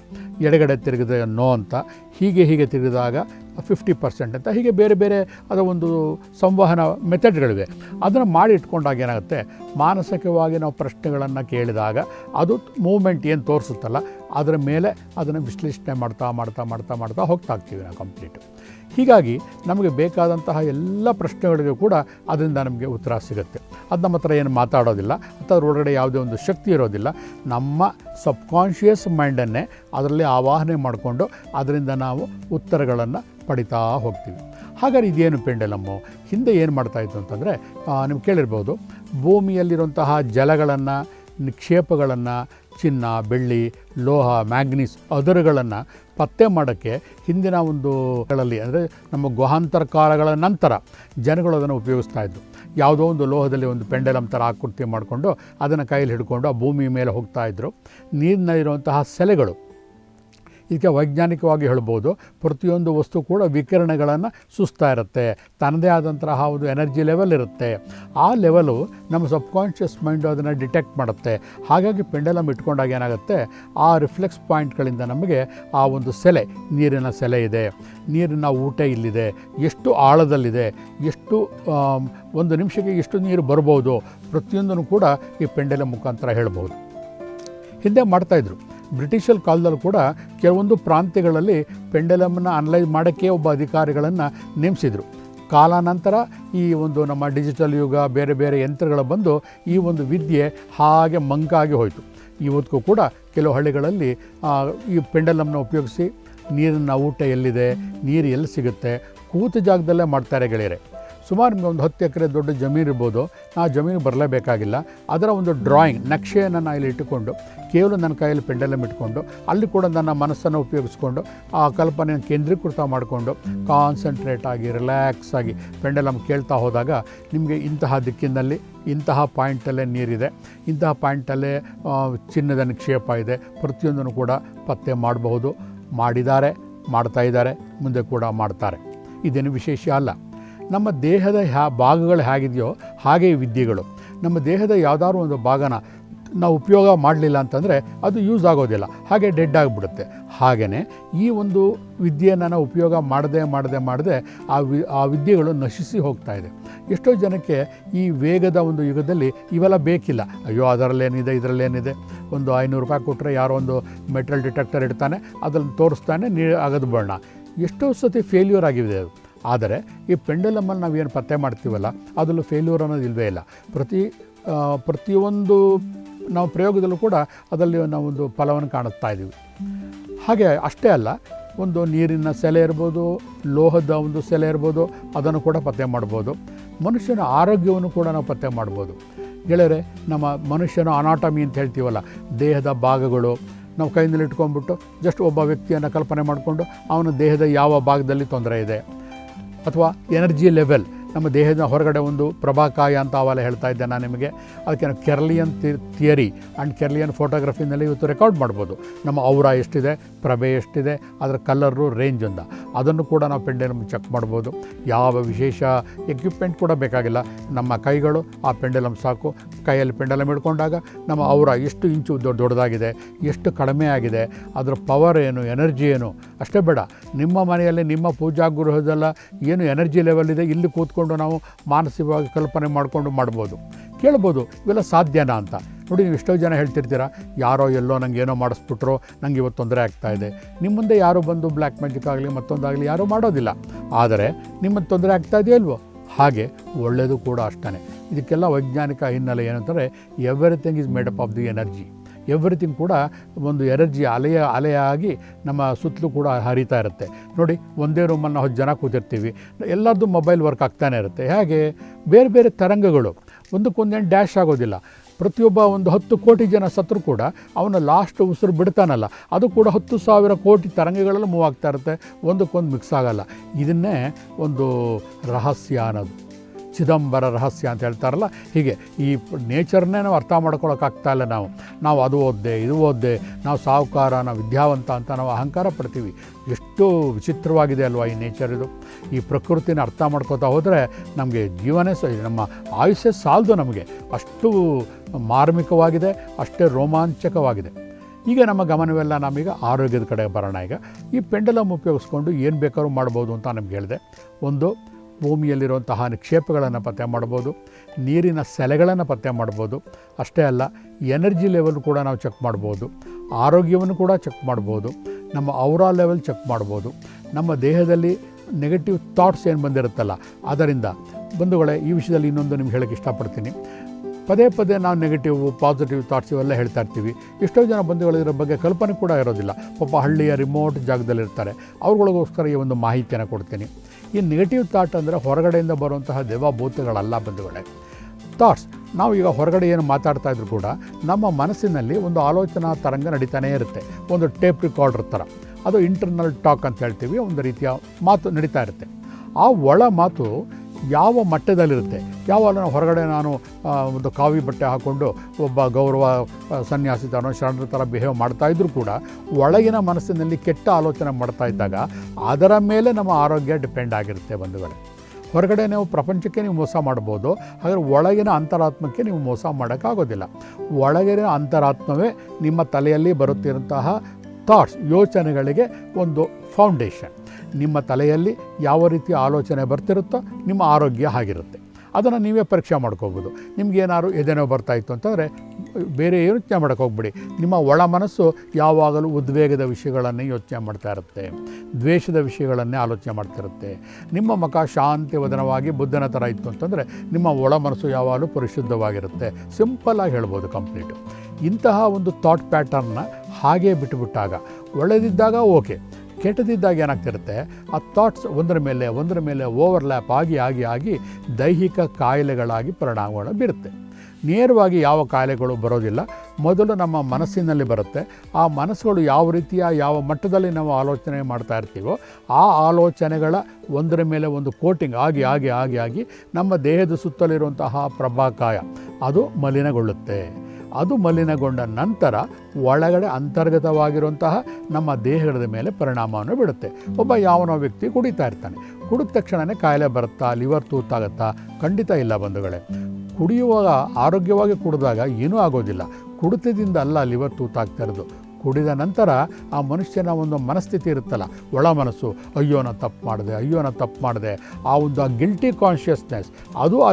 ಎಡಗಡೆ ತಿರುಗಿದಾಗ ನೋ ಅಂತ, ಹೀಗೆ ಹೀಗೆ ತಿರುಗಿದಾಗ ಫಿಫ್ಟಿ ಪರ್ಸೆಂಟ್ ಅಂತ, ಹೀಗೆ ಬೇರೆ ಬೇರೆ ಅದರ ಒಂದು ಸಂವಹನ ಮೆಥಡ್ಗಳಿವೆ ಅದನ್ನು ಮಾಡಿ ಇಟ್ಕೊಂಡಾಗ ಏನಾಗುತ್ತೆ? ಮಾನಸಿಕವಾಗಿ ನಾವು ಪ್ರಶ್ನೆಗಳನ್ನು ಕೇಳಿದಾಗ ಅದು ಮೂಮೆಂಟ್ ಏನು ತೋರಿಸುತ್ತಲ್ಲ, ಅದರ ಮೇಲೆ ಅದನ್ನು ವಿಶ್ಲೇಷಣೆ ಮಾಡ್ತಾ ಮಾಡ್ತಾ ಮಾಡ್ತಾ ಮಾಡ್ತಾ ಹೋಗ್ತಾ ಇರ್ತೀವಿ ನಾವು ಕಂಪ್ಲೀಟು ಹೀಗಾಗಿ ನಮಗೆ ಬೇಕಾದಂತಹ ಎಲ್ಲ ಪ್ರಶ್ನೆಗಳಿಗೂ ಕೂಡ ಅದರಿಂದ ನಮಗೆ ಉತ್ತರ ಸಿಗುತ್ತೆ. ಅದು ನಮ್ಮ ಹತ್ರ ಏನು ಮಾತಾಡೋದಿಲ್ಲ, ಅಥವಾ ಅದರೊಳಗಡೆ ಯಾವುದೇ ಒಂದು ಶಕ್ತಿ ಇರೋದಿಲ್ಲ. ನಮ್ಮ ಸಬ್ಕಾನ್ಷಿಯಸ್ ಮೈಂಡನ್ನೇ ಅದರಲ್ಲಿ ಆವಾಹನೆ ಮಾಡಿಕೊಂಡು ಅದರಿಂದ ನಾವು ಉತ್ತರಗಳನ್ನು ಪಡಿತಾ ಹೋಗ್ತೀವಿ. ಹಾಗಾದ್ರೆ ಇದೇನು ಪೆಂಡಲಮ್ಮು? ಹಿಂದೆ ಏನು ಮಾಡ್ತಾಯಿತ್ತು ಅಂತಂದರೆ ನಿಮ್ಗೆ ಕೇಳಿರ್ಬೋದು, ಭೂಮಿಯಲ್ಲಿರುವಂತಹ ಜಲಗಳನ್ನು, ನಿಕ್ಷೇಪಗಳನ್ನು ಚಿನ್ನ, ಬೆಳ್ಳಿ, ಲೋಹ, ಮ್ಯಾಗ್ನೀಸ್, ಅದರುಗಳನ್ನು ಪತ್ತೆ ಮಾಡೋಕ್ಕೆ ಹಿಂದಿನ ಒಂದು ಗಳಲ್ಲಿ ಅಂದರೆ ನಮ್ಮ ಗುಹಾಂತರ ಕಾಲಗಳ ನಂತರ ಜನಗಳು ಅದನ್ನು ಉಪಯೋಗಿಸ್ತಾ ಇದ್ದರು ಯಾವುದೋ ಒಂದು ಲೋಹದಲ್ಲಿ ಒಂದು ಪೆಂಡಲಮ್ ಥರ ಆಕೃತಿ ಮಾಡಿಕೊಂಡು ಅದನ್ನು ಕೈಯಲ್ಲಿ ಹಿಡ್ಕೊಂಡು ಆ ಭೂಮಿ ಮೇಲೆ ಹೋಗ್ತಾ ಇದ್ದರು ನೀರಿನಲ್ಲಿರುವಂತಹ ಸೆಲೆಗಳು ಇದಕ್ಕೆ ವೈಜ್ಞಾನಿಕವಾಗಿ ಹೇಳ್ಬೋದು ಪ್ರತಿಯೊಂದು ವಸ್ತು ಕೂಡ ವಿಕಿರಣಗಳನ್ನು ಸುಸ್ತಾ ಇರುತ್ತೆ. ತನ್ನದೇ ಆದಂತಹ ಒಂದು ಎನರ್ಜಿ ಲೆವೆಲ್ ಇರುತ್ತೆ. ಆ ಲೆವೆಲು ನಮ್ಮ ಸಬ್ಕಾನ್ಷಿಯಸ್ ಮೈಂಡು ಅದನ್ನು ಡಿಟೆಕ್ಟ್ ಮಾಡುತ್ತೆ. ಹಾಗಾಗಿ ಪೆಂಡಲಮ್ ಇಟ್ಕೊಂಡಾಗ ಏನಾಗುತ್ತೆ, ಆ ರಿಫ್ಲೆಕ್ಸ್ ಪಾಯಿಂಟ್ಗಳಿಂದ ನಮಗೆ ಆ ಒಂದು ಸೆಲೆ, ನೀರಿನ ಸೆಲೆ ಇದೆ. ನೀರಿನ ಊಟ ಇಲ್ಲಿದೆ, ಎಷ್ಟು ಆಳದಲ್ಲಿದೆ, ಎಷ್ಟು ಒಂದು ನಿಮಿಷಕ್ಕೆ ಎಷ್ಟು ನೀರು ಬರ್ಬೋದು ಪ್ರತಿಯೊಂದನ್ನು ಕೂಡ ಈ ಪೆಂಡಲಮ್ ಮುಖಾಂತರ ಹೇಳ್ಬೋದು. ಹಿಂದೆ ಮಾಡ್ತಾಯಿದ್ರು ಬ್ರಿಟಿಷಲ್ ಕಾಲದಲ್ಲೂ ಕೂಡ ಕೆಲವೊಂದು ಪ್ರಾಂತ್ಯಗಳಲ್ಲಿ ಪೆಂಡಲಮನ್ನು ಅನಲೈಸ್ ಮಾಡೋಕ್ಕೆ ಒಬ್ಬ ಅಧಿಕಾರಿಗಳನ್ನು ನೇಮಿಸಿದರು. ಕಾಲಾನಂತರ ಈ ಒಂದು ನಮ್ಮ ಡಿಜಿಟಲ್ ಯುಗ, ಬೇರೆ ಬೇರೆ ಯಂತ್ರಗಳು ಬಂದು ಈ ಒಂದು ವಿದ್ಯೆ ಹಾಗೆ ಮಂಕಾಗಿ ಹೋಯಿತು. ಇವತ್ತಿಗೂ ಕೂಡ ಕೆಲವು ಹಳ್ಳಿಗಳಲ್ಲಿ ಈ ಪೆಂಡಲಮ್ನ ಉಪಯೋಗಿಸಿ ನೀರಿನ ಊಟ ಎಲ್ಲಿದೆ, ನೀರು ಎಲ್ಲಿ ಸಿಗುತ್ತೆ, ಕೂತ ಜಾಗದಲ್ಲೇ ಮಾಡ್ತಾರೆ ಗೆಳೆಯರೆ. ಸುಮಾರು ಒಂದು ಹತ್ತು ಎಕರೆ ದೊಡ್ಡ ಜಮೀನು ಇರ್ಬೋದು. ಆ ಜಮೀನು ಬರಲೇಬೇಕಾಗಿಲ್ಲ. ಅದರ ಒಂದು ಡ್ರಾಯಿಂಗ್ ನಕ್ಷೆಯನ್ನು ನಾನು ಇಲ್ಲಿ ಇಟ್ಟುಕೊಂಡು ಕೇವಲ ನನ್ನ ಕೈಯಲ್ಲಿ ಪೆಂಡಲಮ್ ಇಟ್ಕೊಂಡು, ಅಲ್ಲಿ ಕೂಡ ನನ್ನ ಮನಸ್ಸನ್ನು ಉಪಯೋಗಿಸ್ಕೊಂಡು, ಆ ಕಲ್ಪನೆಯನ್ನು ಕೇಂದ್ರೀಕೃತ ಮಾಡಿಕೊಂಡು ಕಾನ್ಸಂಟ್ರೇಟ್ ಆಗಿ ರಿಲ್ಯಾಕ್ಸ್ ಆಗಿ ಪೆಂಡಲಮ್ ಕೇಳ್ತಾ ಹೋದಾಗ ನಿಮಗೆ ಇಂತಹ ದಿಕ್ಕಿನಲ್ಲಿ, ಇಂತಹ ಪಾಯಿಂಟಲ್ಲೇ ನೀರಿದೆ, ಇಂತಹ ಪಾಯಿಂಟಲ್ಲೇ ಚಿನ್ನದ ನಿಕ್ಷೇಪ ಇದೆ, ಪ್ರತಿಯೊಂದನ್ನು ಕೂಡ ಪತ್ತೆ ಮಾಡಬಹುದು, ಮಾಡಿದ್ದಾರೆ, ಮಾಡ್ತಾ ಇದ್ದಾರೆ, ಮುಂದೆ ಕೂಡ ಮಾಡ್ತಾರೆ. ಇದೇನು ವಿಶೇಷ ಅಲ್ಲ. ನಮ್ಮ ದೇಹದ ಹ್ಯಾ ಭಾಗಗಳು ಹೇಗಿದೆಯೋ ಹಾಗೆ ವಿದ್ಯೆಗಳು. ನಮ್ಮ ದೇಹದ ಯಾವುದಾದ್ರು ಒಂದು ಭಾಗನ ನಾವು ಉಪಯೋಗ ಮಾಡಲಿಲ್ಲ ಅಂತಂದರೆ ಅದು ಯೂಸ್ ಆಗೋದಿಲ್ಲ. ಹಾಗೆ ಡೆಡ್ ಆಗಿಬಿಡುತ್ತೆ. ಹಾಗೆಯೇ ಈ ಒಂದು ವಿದ್ಯೆಯನ್ನು ನಾವು ಉಪಯೋಗ ಮಾಡದೆ ಮಾಡದೆ ಮಾಡದೆ ಆ ವಿ, ಆ ವಿದ್ಯೆಗಳು ನಶಿಸಿ ಹೋಗ್ತಾ ಇದೆ. ಎಷ್ಟೋ ಜನಕ್ಕೆ ಈ ವೇಗದ ಒಂದು ಯುಗದಲ್ಲಿ ಇವೆಲ್ಲ ಬೇಕಿಲ್ಲ. ಅಯ್ಯೋ, ಅದರಲ್ಲೇನಿದೆ, ಇದರಲ್ಲೇನಿದೆ. ಒಂದು ಐನೂರು ರೂಪಾಯಿ ಕೊಟ್ಟರೆ ಯಾರೋ ಒಂದು ಮೆಟಲ್ ಡಿಟೆಕ್ಟರ್ ಇಡ್ತಾನೆ, ಅದನ್ನು ತೋರಿಸ್ತಾನೆ, ನೀ ಆಗದು ಬಣ್ಣ. ಎಷ್ಟೋ ಸತಿ ಫೇಲ್ಯೂರ್ ಆಗಿದೆ ಅದು. ಆದರೆ ಈ ಪೆಂಡಲಮಲ್ಲಿ ನಾವೇನು ಪತ್ತೆ ಮಾಡ್ತೀವಲ್ಲ, ಅದರಲ್ಲೂ ಫೇಲ್ಯೂರ್ ಅನ್ನೋದು ಇಲ್ಲವೇ ಇಲ್ಲ. ಪ್ರತಿ ಪ್ರತಿಯೊಂದು ನಾವು ಪ್ರಯೋಗದಲ್ಲೂ ಕೂಡ ಅದರಲ್ಲಿ ನಾವೊಂದು ಫಲವನ್ನು ಕಾಣುತ್ತಾ ಇದ್ದೀವಿ. ಹಾಗೆ ಅಷ್ಟೇ ಅಲ್ಲ, ಒಂದು ನೀರಿನ ಸೆಲೆ ಇರ್ಬೋದು, ಲೋಹದ ಒಂದು ಸೆಲೆ ಇರ್ಬೋದು, ಅದನ್ನು ಕೂಡ ಪತ್ತೆ ಮಾಡ್ಬೋದು. ಮನುಷ್ಯನ ಆರೋಗ್ಯವನ್ನು ಕೂಡ ನಾವು ಪತ್ತೆ ಮಾಡ್ಬೋದು. ಗೆಳೆಯರೆ, ನಮ್ಮ ಮನುಷ್ಯನ ಅನಾಟಮಿ ಅಂತ ಹೇಳ್ತೀವಲ್ಲ, ದೇಹದ ಭಾಗಗಳು, ನಾವು ಕೈನಲ್ಲಿ ಇಟ್ಕೊಂಡ್ಬಿಟ್ಟು ಜಸ್ಟ್ ಒಬ್ಬ ವ್ಯಕ್ತಿಯನ್ನು ಕಲ್ಪನೆ ಮಾಡಿಕೊಂಡು ಅವನ ದೇಹದ ಯಾವ ಭಾಗದಲ್ಲಿ ತೊಂದರೆ ಇದೆ, ಅಥವಾ ಎನರ್ಜಿ ಲೆವೆಲ್ ನಮ್ಮ ದೇಹದ ಹೊರಗಡೆ ಒಂದು ಪ್ರಭಾಕಾಯ ಅಂತ ಅವೆಲ್ಲ ಹೇಳ್ತಾ ಇದ್ದೆ ನಾನು ನಿಮಗೆ. ಅದಕ್ಕೆ ನಾವು ಕೆರ್ಲಿಯನ್ ಥಿಯರಿ ಆ್ಯಂಡ್ ಕೆರ್ಲಿಯನ್ ಫೋಟೋಗ್ರಫಿನಲ್ಲಿ ಇವತ್ತು ರೆಕಾರ್ಡ್ ಮಾಡ್ಬೋದು. ನಮ್ಮ ಔರ ಎಷ್ಟಿದೆ, ಪ್ರಭೆ ಎಷ್ಟಿದೆ, ಅದರ ಕಲರು, ರೇಂಜ್ ಅಂತ. ಅದನ್ನು ಕೂಡ ನಾವು ಪೆಂಡೆಲಮ್ ಚೆಕ್ ಮಾಡ್ಬೋದು. ಯಾವ ವಿಶೇಷ ಎಕ್ವಿಪ್ಮೆಂಟ್ ಕೂಡ ಬೇಕಾಗಿಲ್ಲ. ನಮ್ಮ ಕೈಗಳು ಆ ಪೆಂಡೆಲಮ್ ಸಾಕು. ಕೈಯಲ್ಲಿ ಪೆಂಡಲಮ್ ಹಿಡ್ಕೊಂಡಾಗ ನಮ್ಮ ಔರ ಎಷ್ಟು ಇಂಚು ದೊಡ್ಡ ದೊಡ್ಡದಾಗಿದೆ, ಎಷ್ಟು ಕಡಿಮೆ ಆಗಿದೆ, ಅದರ ಪವರ್ ಏನು, ಎನರ್ಜಿ ಏನು. ಅಷ್ಟೇ ಬೇಡ. ನಿಮ್ಮ ಮನೆಯಲ್ಲಿ ನಿಮ್ಮ ಪೂಜಾ ಗೃಹದಲ್ಲ ಏನು ಎನರ್ಜಿ ಲೆವೆಲ್ ಇದೆ, ಇಲ್ಲಿ ಕೂತ್ಕೊಂಡು ನಾವು ಮಾನಸಿಕವಾಗಿ ಕಲ್ಪನೆ ಮಾಡಿಕೊಂಡು ಮಾಡ್ಬೋದು. ಕೇಳ್ಬೋದು, ಇವೆಲ್ಲ ಸಾಧ್ಯನಾ ಅಂತ. ನೋಡಿ, ನೀವು ಎಷ್ಟೋ ಜನ ಹೇಳ್ತಿರ್ತೀರ, ಯಾರೋ ಎಲ್ಲೋ ನಂಗೆ ಏನೋ ಮಾಡಿಸ್ಬಿಟ್ರೋ ನನಗೆ ಇವತ್ತು ತೊಂದರೆ ಆಗ್ತಾ ಇದೆ. ನಿಮ್ಮ ಮುಂದೆ ಯಾರೋ ಬಂದು ಬ್ಲ್ಯಾಕ್ ಮ್ಯಾಜಿಕ್ ಆಗಲಿ ಮತ್ತೊಂದಾಗಲಿ ಯಾರೂ ಮಾಡೋದಿಲ್ಲ. ಆದರೆ ನಿಮ್ಮನ್ನು ತೊಂದರೆ ಆಗ್ತಾ ಇದೆಯೋ ಇಲ್ವೋ? ಹಾಗೆ ಒಳ್ಳೆಯದು ಕೂಡ ಅಷ್ಟೇ ಇದಕ್ಕೆಲ್ಲ ವೈಜ್ಞಾನಿಕ ಹಿನ್ನೆಲೆ ಏನಂತಂದರೆ everything is made up of the energy everything ಕೂಡ ಒಂದು ಎನರ್ಜಿ ಅಲೆಯ ಅಲೆಯಾಗಿ ನಮ್ಮ ಸುತ್ತಲೂ ಕೂಡ ಹರಿತಾ ಇರುತ್ತೆ. ನೋಡಿ, ಒಂದೇ ರೂಮಲ್ಲಿ ನಾವು ಜನ ಕೂತಿರ್ತೀವಿ. ಎಲ್ಲರದ್ದು ಮೊಬೈಲ್ ವರ್ಕ್ ಆಗ್ತಾನೆ ಇರುತ್ತೆ. ಹಾಗೆ? ಬೇರೆ ಬೇರೆ ತರಂಗಗಳು. ಒಂದಕ್ಕೊಂದೇನು ಡ್ಯಾಶ್ ಆಗೋದಿಲ್ಲ. ಪ್ರತಿಯೊಬ್ಬ ಒಂದು ಹತ್ತು ಕೋಟಿ ಜನ ಸತ್ರು ಕೂಡ ಅವನ ಲಾಸ್ಟ್ ಉಸಿರು ಬಿಡ್ತಾನಲ್ಲ, ಅದು ಕೂಡ ಹತ್ತು ಸಾವಿರ ಕೋಟಿ ತರಂಗಗಳಲ್ಲಿ ಮೂವ್ ಆಗ್ತಾ ಇರುತ್ತೆ. ಒಂದಕ್ಕೊಂದು ಮಿಕ್ಸ್ ಆಗಲ್ಲ. ಇದನ್ನೇ ಒಂದು ರಹಸ್ಯ ಅನ್ನೋದು. ಚಿದಂಬರ ರಹಸ್ಯ ಅಂತ ಹೇಳ್ತಾರಲ್ಲ, ಹೀಗೆ ಈ ನೇಚರ್ನೇ ನಾವು ಅರ್ಥ ಮಾಡ್ಕೊಳಕ್ಕಾಗ್ತಾ ಇಲ್ಲ ನಾವು. ನಾವು ಅದು ಓದ್ದೆ, ಇದು ಓದ್ದೆ, ನಾವು ಸಾಹುಕಾರ, ನಾವು ವಿದ್ಯಾವಂತ ಅಂತ ನಾವು ಅಹಂಕಾರ ಪಡ್ತೀವಿ. ಎಷ್ಟು ವಿಚಿತ್ರವಾಗಿದೆ ಅಲ್ವಾ ಈ ನೇಚರ್ ಇದು. ಈ ಪ್ರಕೃತಿನ ಅರ್ಥ ಮಾಡ್ಕೋತಾ ಹೋದರೆ ನಮಗೆ ಜೀವನೇ ಸ, ನಮ್ಮ ಆಯುಷ್ಯ ಸಾಲದು ನಮಗೆ. ಅಷ್ಟು ಮಾರ್ಮಿಕವಾಗಿದೆ, ಅಷ್ಟೇ ರೋಮಾಂಚಕವಾಗಿದೆ. ಈಗ ನಮ್ಮ ಗಮನವೆಲ್ಲ ನಮೀಗ ಆರೋಗ್ಯದ ಕಡೆ ಬರೋಣ ಈಗ. ಈ ಪೆಂಡಲಮ್ ಉಪಯೋಗಿಸ್ಕೊಂಡು ಏನು ಬೇಕಾದ್ರೂ ಮಾಡ್ಬೋದು ಅಂತ ನಮ್ಗೆ ಹೇಳಿದೆ. ಒಂದು ಭೂಮಿಯಲ್ಲಿರುವಂತಹ ನಿಕ್ಷೇಪಗಳನ್ನು ಪತ್ತೆ ಮಾಡ್ಬೋದು, ನೀರಿನ ಸೆಲೆಗಳನ್ನು ಪತ್ತೆ ಮಾಡ್ಬೋದು, ಅಷ್ಟೇ ಅಲ್ಲ, ಎನರ್ಜಿ ಲೆವೆಲ್ ಕೂಡ ನಾವು ಚೆಕ್ ಮಾಡ್ಬೋದು, ಆರೋಗ್ಯವನ್ನು ಕೂಡ ಚೆಕ್ ಮಾಡ್ಬೋದು, ನಮ್ಮ ಔರಾ ಲೆವೆಲ್ ಚೆಕ್ ಮಾಡ್ಬೋದು, ನಮ್ಮ ದೇಹದಲ್ಲಿ ನೆಗೆಟಿವ್ ಥಾಟ್ಸ್ ಏನು ಬಂದಿರುತ್ತಲ್ಲ, ಅದರಿಂದ ಬಂಧುಗಳೇ, ಈ ವಿಷಯದಲ್ಲಿ ಇನ್ನೊಂದು ನಿಮ್ಗೆ ಹೇಳೋಕ್ಕೆ ಇಷ್ಟಪಡ್ತೀನಿ. ಪದೇ ಪದೇ ನಾವು ನೆಗೆಟಿವ್ ಪಾಸಿಟಿವ್ ಥಾಟ್ಸ್ ಇವೆಲ್ಲ ಹೇಳ್ತಾ ಇರ್ತೀವಿ. ಎಷ್ಟೋ ಜನ ಬಂಧುಗಳು ಇದರ ಬಗ್ಗೆ ಕಲ್ಪನೆ ಕೂಡ ಇರೋದಿಲ್ಲ. ಪಾಪ ಹಳ್ಳಿಯ ರಿಮೋಟ್ ಜಾಗದಲ್ಲಿರ್ತಾರೆ. ಅವ್ರುಗಳಿಗೋಸ್ಕರ ಈ ಒಂದು ಮಾಹಿತಿಯನ್ನು ಕೊಡ್ತೀನಿ. ಈ ನೆಗೆಟಿವ್ ಥಾಟ್ ಅಂದರೆ ಹೊರಗಡೆಯಿಂದ ಬರುವಂತಹ ದೇವಭೂತಗಳಲ್ಲ ಬಂಧುಗಳೇ. ಥಾಟ್ಸ್ ನಾವು ಈಗ ಹೊರಗಡೆ ಏನು ಮಾತಾಡ್ತಾ ಇದ್ರು ಕೂಡ ನಮ್ಮ ಮನಸ್ಸಿನಲ್ಲಿ ಒಂದು ಆಲೋಚನಾ ತರಂಗ ನಡೀತಾನೇ ಇರುತ್ತೆ. ಒಂದು ಟೇಪ್ ರಿಕಾರ್ಡರ್ ಥರ ಅದು ಇಂಟರ್ನಲ್ ಟಾಕ್ ಅಂತ ಹೇಳ್ತೀವಿ. ಒಂದು ರೀತಿಯ ಮಾತು ನಡೀತಾ ಇರುತ್ತೆ. ಆ ಒಳ ಮಾತು ಯಾವ ಮಟ್ಟದಲ್ಲಿರುತ್ತೆ? ಯಾವಾಗ ನಾವು ಹೊರಗಡೆ ನಾನು ಒಂದು ಕಾವಿ ಬಟ್ಟೆ ಹಾಕ್ಕೊಂಡು ಒಬ್ಬ ಗೌರವ ಸನ್ಯಾಸಿ ತಾನೋ ಶರಣರ ಥರ ಬಿಹೇವ್ ಮಾಡ್ತಾ ಇದ್ದರೂ ಕೂಡ ಒಳಗಿನ ಮನಸ್ಸಿನಲ್ಲಿ ಕೆಟ್ಟ ಆಲೋಚನೆ ಮಾಡ್ತಾ ಇದ್ದಾಗ ಅದರ ಮೇಲೆ ನಮ್ಮ ಆರೋಗ್ಯ ಡಿಪೆಂಡ್ ಆಗಿರುತ್ತೆ ಬಂಧುಗಳೇ. ಹೊರಗಡೆ ನೀವು ಪ್ರಪಂಚಕ್ಕೆ ನೀವು ಮೋಸ ಮಾಡ್ಬೋದು ಆದರೆ ಒಳಗಿನ ಅಂತರಾತ್ಮಕ್ಕೆ ನೀವು ಮೋಸ ಮಾಡೋಕ್ಕಾಗೋದಿಲ್ಲ. ಒಳಗಿನ ಅಂತರಾತ್ಮವೇ ನಿಮ್ಮ ತಲೆಯಲ್ಲಿ ಬರುತ್ತಿರುವಂತಹ ಥಾಟ್ಸ್ ಯೋಚನೆಗಳಿಗೆ ಒಂದು ಫೌಂಡೇಶನ್ ನಿಮ್ಮ ತಲೆಯಲ್ಲಿ ಯಾವ ರೀತಿಯ ಆಲೋಚನೆ ಬರ್ತಿರುತ್ತೋ ನಿಮ್ಮ ಆರೋಗ್ಯ ಹಾಗಿರುತ್ತೆ. ಅದನ್ನು ನೀವೇ ಪರೀಕ್ಷೆ ಮಾಡ್ಕೋಬೋದು. ನಿಮಗೇನಾದ್ರು ಎದೆನೋ ಬರ್ತಾಯಿತ್ತು ಅಂತಂದರೆ ಬೇರೆ ಯೋಚನೆ ಮಾಡೋಕ್ಕೆ ಹೋಗ್ಬಿಡಿ. ನಿಮ್ಮ ಒಳ ಮನಸ್ಸು ಯಾವಾಗಲೂ ಉದ್ವೇಗದ ವಿಷಯಗಳನ್ನೇ ಯೋಚನೆ ಮಾಡ್ತಾ ಇರುತ್ತೆ. ದ್ವೇಷದ ವಿಷಯಗಳನ್ನೇ ಆಲೋಚನೆ ಮಾಡ್ತಿರುತ್ತೆ ನಿಮ್ಮ ಮುಖ ಶಾಂತಿ ವದನವಾಗಿ ಬುದ್ಧನ ಥರ ಇತ್ತು ಅಂತಂದರೆ ನಿಮ್ಮ ಒಳ ಮನಸ್ಸು ಯಾವಾಗಲೂ ಪರಿಶುದ್ಧವಾಗಿರುತ್ತೆ. ಸಿಂಪಲ್ಲಾಗಿ ಹೇಳ್ಬೋದು ಕಂಪ್ಲೀಟು. ಇಂತಹ ಒಂದು ಥಾಟ್ ಪ್ಯಾಟರ್ನ್ನ ಹಾಗೇ ಬಿಟ್ಟುಬಿಟ್ಟಾಗ ಒಳ್ಳೆದಿದ್ದಾಗ ಓಕೆ. ಕೆಟ್ಟದಿದ್ದಾಗ ಏನಾಗ್ತಿರುತ್ತೆ? ಆ ಥಾಟ್ಸ್ ಒಂದರ ಮೇಲೆ ಒಂದರ ಮೇಲೆ ಓವರ್ಲ್ಯಾಪ್ ಆಗಿ ಆಗಿ ಆಗಿ ದೈಹಿಕ ಕಾಯಿಲೆಗಳಾಗಿ ಪರಿಣಾಮಗಳನ್ನು ಬೀರುತ್ತೆ. ನೇರವಾಗಿ ಯಾವ ಕಾಯಿಲೆಗಳು ಬರೋದಿಲ್ಲ. ಮೊದಲು ನಮ್ಮ ಮನಸ್ಸಿನಲ್ಲಿ ಬರುತ್ತೆ. ಆ ಮನಸ್ಸುಗಳು ಯಾವ ರೀತಿಯ, ಯಾವ ಮಟ್ಟದಲ್ಲಿ ನಾವು ಆಲೋಚನೆ ಮಾಡ್ತಾ ಇರ್ತೀವೋ, ಆ ಆಲೋಚನೆಗಳ ಒಂದರ ಮೇಲೆ ಒಂದು ಕೋಟಿಂಗ್ ಆಗಿ ಆಗಿ ಆಗಿ ಆಗಿ ನಮ್ಮ ದೇಹದ ಸುತ್ತಲಿರುವಂತಹ ಪ್ರಭಾಕಾಯ ಅದು ಮಲಿನಗೊಳ್ಳುತ್ತೆ. ಅದು ಮಲಿನಗೊಂಡ ನಂತರ ಒಳಗಡೆ ಅಂತರ್ಗತವಾಗಿರುವಂತಹ ನಮ್ಮ ದೇಹದ ಮೇಲೆ ಪರಿಣಾಮವನ್ನು ಬಿಡುತ್ತೆ. ಒಬ್ಬ ಯಾವನೋ ವ್ಯಕ್ತಿ ಕುಡಿತಾ ಇರ್ತಾನೆ. ಕುಡಿದ ತಕ್ಷಣವೇ ಕಾಯಿಲೆ ಬರುತ್ತಾ, ಲಿವರ್ ತೂತಾಗುತ್ತಾ, ಖಂಡಿತ ಇಲ್ಲ ಬಂಧುಗಳೇ. ಕುಡಿಯುವಾಗ ಆರೋಗ್ಯವಾಗಿ ಕುಡಿದಾಗ ಏನೂ ಆಗೋದಿಲ್ಲ. ಕುಡಿತದಿಂದ ಅಲ್ಲ ಲಿವರ್ ತೂತಾಗ್ತಾ ಇರೋದು. ಕುಡಿದ ನಂತರ ಆ ಮನುಷ್ಯನ ಒಂದು ಮನಸ್ಥಿತಿ ಇರುತ್ತಲ್ಲ, ಒಳ ಮನಸ್ಸು, ಅಯ್ಯೋ, ನಾನು ತಪ್ಪು ಮಾಡಿದೆ, ಅಯ್ಯೋ, ನಾನು ತಪ್ಪು ಮಾಡಿದೆ. ಆ ಒಂದು ಗಿಲ್ಟಿ ಕಾನ್ಷಿಯಸ್ನೆಸ್ ಅದು ಆ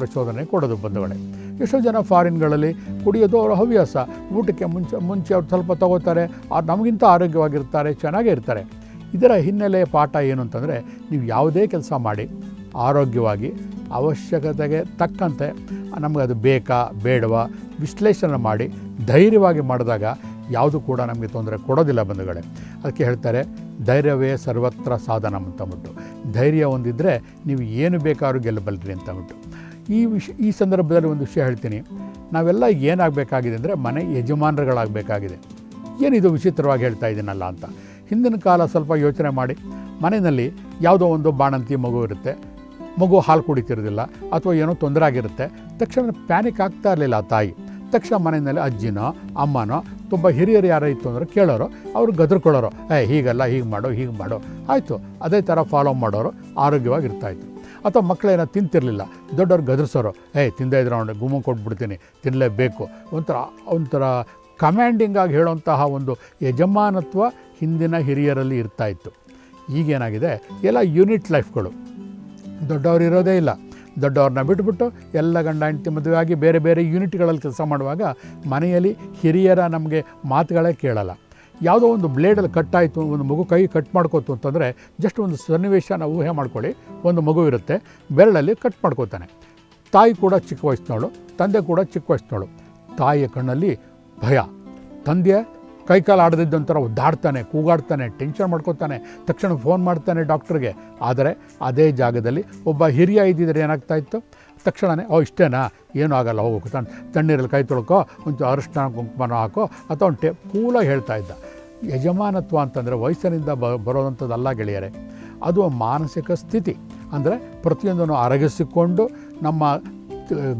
ಪ್ರಚೋದನೆ ಕೊಡೋದು ಬಂದವಳೆ. ಎಷ್ಟೋ ಜನ ಫಾರಿನ್ಗಳಲ್ಲಿ ಕುಡಿಯೋದು ಅವರ ಹವ್ಯಾಸ. ಊಟಕ್ಕೆ ಮುಂಚೆ ಮುಂಚೆ ಅವ್ರು ಸ್ವಲ್ಪ ತಗೋತಾರೆ ನಮಗಿಂತ ಆರೋಗ್ಯವಾಗಿರ್ತಾರೆ, ಚೆನ್ನಾಗೇ ಇರ್ತಾರೆ. ಇದರ ಹಿನ್ನೆಲೆ ಪಾಠ ಏನು ಅಂತಂದರೆ, ನೀವು ಯಾವುದೇ ಕೆಲಸ ಮಾಡಿ, ಆರೋಗ್ಯವಾಗಿ, ಅವಶ್ಯಕತೆಗೆ ತಕ್ಕಂತೆ, ನಮಗೆ ಅದು ಬೇಕಾ, ಬೇಡವಾ, ವಿಶ್ಲೇಷಣೆ ಮಾಡಿ, ಧೈರ್ಯವಾಗಿ ಮಾಡಿದಾಗ ಯಾವುದು ಕೂಡ ನಮಗೆ ತೊಂದರೆ ಕೊಡೋದಿಲ್ಲ ಬಂಧುಗಳೇ. ಅದಕ್ಕೆ ಹೇಳ್ತಾರೆ, ಧೈರ್ಯವೇ ಸರ್ವತ್ರ ಸಾಧನ ಅಂತ ಅಂತಂದ್ಬಿಟ್ಟು ಧೈರ್ಯ ಹೊಂದಿದ್ರೆ ನೀವು ಏನು ಬೇಕಾದ್ರೂ ಗೆಲ್ಲಬಲ್ರಿ ಅಂತಂದ್ಬಿಟ್ಟು ಈ ವಿಷ, ಈ ಸಂದರ್ಭದಲ್ಲಿ ಒಂದು ವಿಷಯ ಹೇಳ್ತೀನಿ. ನಾವೆಲ್ಲ ಏನಾಗಬೇಕಾಗಿದೆ ಅಂದರೆ ಮನೆ ಯಜಮಾನರುಗಳಾಗಬೇಕಾಗಿದೆ. ಏನಿದು ವಿಚಿತ್ರವಾಗಿ ಹೇಳ್ತಾ ಇದ್ದೀನಲ್ಲ ಅಂತ. ಹಿಂದಿನ ಕಾಲ ಸ್ವಲ್ಪ ಯೋಚನೆ ಮಾಡಿ. ಮನೆಯಲ್ಲಿ ಯಾವುದೋ ಒಂದು ಬಾಣಂತಿ ಮಗು ಇರುತ್ತೆ. ಮಗು ಹಾಲು ಕುಡಿತಿರೋದಿಲ್ಲ ಅಥವಾ ಏನೋ ತೊಂದರೆ ಆಗಿರುತ್ತೆ. ತಕ್ಷಣ ಪ್ಯಾನಿಕ್ ಆಗ್ತಾ ಇರಲಿಲ್ಲ ಆ ತಾಯಿ. ತಕ್ಷಣ ಮನೆಯಲ್ಲಿ ಅಜ್ಜಿನೋ, ಅಮ್ಮನೋ ತುಂಬ ಹಿರಿಯರು ಯಾರೋ ಇತ್ತು ಅಂದರೆ ಕೇಳೋರು, ಅವ್ರು ಗದರ್ಕೊಳ್ಳೋರು, ಏ, ಹೀಗಲ್ಲ, ಹೀಗೆ ಮಾಡೋ ಹೀಗೆ ಮಾಡೋ. ಆಯಿತು, ಅದೇ ಥರ ಫಾಲೋ ಮಾಡೋರು ಆರೋಗ್ಯವಾಗಿ ಇರ್ತಾಯಿತ್ತು ಅಥವಾ ಮಕ್ಕಳೇನೋ ತಿಂತಿರಲಿಲ್ಲ, ದೊಡ್ಡವ್ರು ಗದರ್ಸೋರು ಏಯ್ ತಿಂದೇ ಇದ್ರೆ ಅವನಿಗೆ ಗುಮ್ಮ ಕೊಟ್ಬಿಡ್ತೀನಿ ತಿನ್ನಲೇಬೇಕು ಒಂಥರ ಒಂಥರ ಕಮ್ಯಾಂಡಿಂಗ್ ಆಗಿ ಹೇಳುವಂತಹ ಒಂದು ಯಜಮಾನತ್ವ ಹಿಂದಿನ ಹಿರಿಯರಲ್ಲಿ ಇರ್ತಾಯಿತ್ತು. ಈಗೇನಾಗಿದೆ, ಎಲ್ಲ ಯೂನಿಟ್ ಲೈಫ್ಗಳು ದೊಡ್ಡವ್ರು ಇರೋದೇ ಇಲ್ಲ. ದೊಡ್ಡವ್ರನ್ನ ಬಿಟ್ಬಿಟ್ಟು ಎಲ್ಲ ಗಂಡ ಹೆಂಡತಿ ಮದುವೆ ಆಗಿ ಬೇರೆ ಬೇರೆ ಯೂನಿಟ್ಗಳಲ್ಲಿ ಕೆಲಸ ಮಾಡುವಾಗ ಮನೆಯಲ್ಲಿ ಹಿರಿಯರ ನಮಗೆ ಮಾತುಗಳೇ ಕೇಳಲ್ಲ. ಯಾವುದೋ ಒಂದು ಬ್ಲೇಡಲ್ಲಿ ಕಟ್ಟಾಯಿತು, ಒಂದು ಮಗು ಕೈ ಕಟ್ ಮಾಡ್ಕೋತು ಅಂತಂದರೆ ಜಸ್ಟ್ ಒಂದು ಸನ್ನಿವೇಶ ನಾವು ಊಹೆ ಮಾಡ್ಕೊಳ್ಳಿ, ಒಂದು ಮಗು ಇರುತ್ತೆ, ಬೆರಳಲ್ಲಿ ಕಟ್ ಮಾಡ್ಕೋತಾನೆ. ತಾಯಿ ಕೂಡ ಚಿಕ್ಕ ವಯಸ್ಸಿನವಳು, ತಂದೆ ಕೂಡ ಚಿಕ್ಕ ವಯಸ್ಸಿನವಳು. ತಾಯಿಯ ಕಣ್ಣಲ್ಲಿ ಭಯ, ತಂದೆಯ ಕೈಕಾಲು ಆಡದಿದ್ದಂಥರ ಒದ್ದಾಡ್ತಾನೆ, ಕೂಗಾಡ್ತಾನೆ ಟೆನ್ಷನ್ ಮಾಡ್ಕೋತಾನೆ, ತಕ್ಷಣ ಫೋನ್ ಮಾಡ್ತಾನೆ ಡಾಕ್ಟ್ರಿಗೆ ಆದರೆ ಅದೇ ಜಾಗದಲ್ಲಿ ಒಬ್ಬ ಹಿರಿಯ ಇದ್ದಿದ್ರೆ ಏನಾಗ್ತಾ ಇತ್ತು? ತಕ್ಷಣವೇ ಓ, ಇಷ್ಟೇನಾ? ಏನೂ ಆಗಲ್ಲ ಹೋಗೋಕೆ ತಣ್ಣ ತಣ್ಣೀರಲ್ಲಿ ಕೈ ತೊಳ್ಕೊ ಒಂದು ಅರಿಶಿನ ಕುಂಕುಮನ ಹಾಕೋ. ಅಥವಾ ಒಂದು ಟೇ ಕೂಲಾಗಿ ಹೇಳ್ತಾ ಇದ್ದ. ಯಜಮಾನತ್ವ ಅಂತಂದರೆ ವಯಸ್ಸಿನಿಂದ ಬ, ಬರೋದಂಥದ್ದಲ್ಲ ಗೆಳೆಯರೆ. ಅದು ಮಾನಸಿಕ ಸ್ಥಿತಿ. ಅಂದರೆ ಪ್ರತಿಯೊಂದನ್ನು ಅರಗಿಸಿಕೊಂಡು ನಮ್ಮ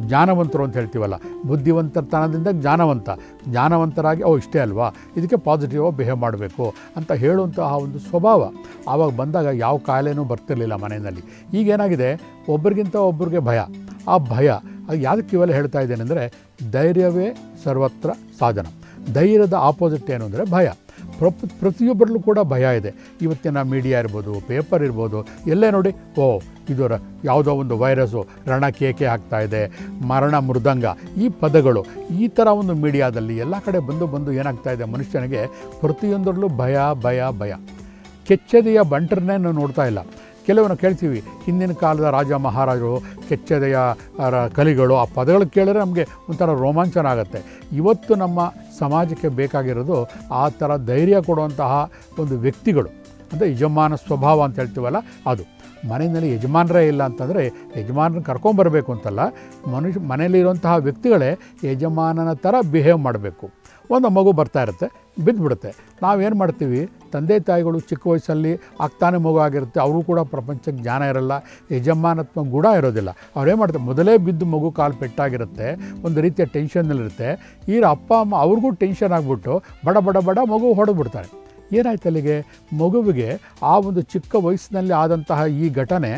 ಜ್ಞಾನವಂತರು ಅಂತ ಹೇಳ್ತೀವಲ್ಲ, ಬುದ್ಧಿವಂತತನದಿಂದ ಜ್ಞಾನವಂತ. ಜ್ಞಾನವಂತರಾಗಿ ಓ, ಇಷ್ಟೇ ಅಲ್ವಾ? ಇದಕ್ಕೆ ಪಾಸಿಟಿವ್ ಬಿಹೇವ್ ಮಾಡಬೇಕು ಅಂತ ಹೇಳುವಂತಹ ಒಂದು ಸ್ವಭಾವ ಆವಾಗ ಬಂದಾಗ ಯಾವ ಕಾಯಿಲೆನೂ ಬರ್ತಿರಲಿಲ್ಲ ಮನೆಯಲ್ಲಿ. ಈಗೇನಾಗಿದೆ ಒಬ್ಬರಿಗಿಂತ ಒಬ್ಬರಿಗೆ ಭಯ. ಆ ಭಯ, ಅದು ಯಾವುದಕ್ಕೆ ಇವೆಲ್ಲ ಹೇಳ್ತಾ ಇದ್ದೇನೆ ಅಂದರೆ ಧೈರ್ಯವೇ ಸರ್ವತ್ರ ಸಾಧನ. ಧೈರ್ಯದ ಆಪೋಸಿಟ್ ಏನು ಅಂದರೆ ಭಯ. ಪ್ರಪ್, ಪ್ರತಿಯೊಬ್ಬರಲ್ಲೂ ಕೂಡ ಭಯ ಇದೆ. ಇವತ್ತಿನ ಮೀಡಿಯಾ ಇರ್ಬೋದು, ಪೇಪರ್ ಇರ್ಬೋದು, ಎಲ್ಲೇ ನೋಡಿ, ಓ, ಇದು ಯಾವುದೋ ಒಂದು ವೈರಸ್ಸು ರಣ ಕೇಕೆ ಆಗ್ತಾ ಇದೆ, ಮರಣ ಮೃದಂಗ. ಈ ಪದಗಳು, ಈ ಥರ ಒಂದು ಮೀಡಿಯಾದಲ್ಲಿ ಎಲ್ಲ ಕಡೆ ಬಂದು ಬಂದು ಏನಾಗ್ತಾ ಇದೆ ಮನುಷ್ಯನಿಗೆ ಪ್ರತಿಯೊಂದರಲ್ಲೂ ಭಯ ಭಯ ಭಯ. ಕೆಚ್ಚದೆಯ ಬಂಟರನ್ನೇ ನಾವು ನೋಡ್ತಾ ಇಲ್ಲ. ಕೆಲವನ್ನ ಕೇಳ್ತೀವಿ, ಹಿಂದಿನ ಕಾಲದ ರಾಜ ಮಹಾರಾಜರು ಕೆಚ್ಚದೆಯ ಕಲಿಗಳು ಆ ಪದಗಳು ಕೇಳಿದ್ರೆ ನಮಗೆ ಒಂಥರ ರೋಮಾಂಚನ ಆಗುತ್ತೆ. ಇವತ್ತು ನಮ್ಮ ಸಮಾಜಕ್ಕೆ ಬೇಕಾಗಿರೋದು ಆ ಥರ ಧೈರ್ಯ ಕೊಡುವಂತಹ ಒಂದು ವ್ಯಕ್ತಿಗಳು. ಅಂದರೆ ಯಜಮಾನ ಸ್ವಭಾವ ಅಂತ ಹೇಳ್ತೀವಲ್ಲ ಅದು. ಮನೆಯಲ್ಲಿ ಯಜಮಾನರೇ ಇಲ್ಲ ಅಂತಂದರೆ ಯಜಮಾನರನ್ನ ಕರ್ಕೊಂಬರ್ಬೇಕು ಅಂತಲ್ಲ, ಮನುಷ್ಯ ಮನೆಯಲ್ಲಿರುವಂತಹ ವ್ಯಕ್ತಿಗಳೇ ಯಜಮಾನನ ಥರ ಬಿಹೇವ್ ಮಾಡಬೇಕು. ಒಂದು ಮಗು ಬರ್ತಾ ಇರುತ್ತೆ ಬಿದ್ದುಬಿಡುತ್ತೆ ನಾವೇನು ಮಾಡ್ತೀವಿ, ತಂದೆ ತಾಯಿಗಳು ಚಿಕ್ಕ ವಯಸ್ಸಲ್ಲಿ ಆಗ್ತಾನೆ ಮಗು ಆಗಿರುತ್ತೆ ಅವರು ಕೂಡ ಪ್ರಪಂಚಕ್ಕೆ ಜ್ಞಾನ ಇರಲ್ಲ, ಯಜಮಾನತ್ವ ಗುಣ ಇರೋದಿಲ್ಲ. ಅವ್ರೇನು ಮಾಡ್ತಾರೆ, ಮೊದಲೇ ಬಿದ್ದು ಮಗು ಕಾಲು ಪೆಟ್ಟಾಗಿರುತ್ತೆ, ಒಂದು ರೀತಿಯ ಟೆನ್ಷನ್ನಲ್ಲಿರುತ್ತೆ ಈ ಅಪ್ಪ, ಅಮ್ಮ ಅವ್ರಿಗೂ ಟೆನ್ಷನ್ ಆಗಿಬಿಟ್ಟು ಬಡ ಬಡ ಬಡ ಮಗು ಹೊಡೆದ್ಬಿಡ್ತಾರೆ. ಏನಾಯ್ತು ಅಲ್ಲಿಗೆ? ಮಗುವಿಗೆ ಆ ಒಂದು ಚಿಕ್ಕ ವಯಸ್ಸಿನಲ್ಲಿ ಆದಂತಹ ಈ ಘಟನೆ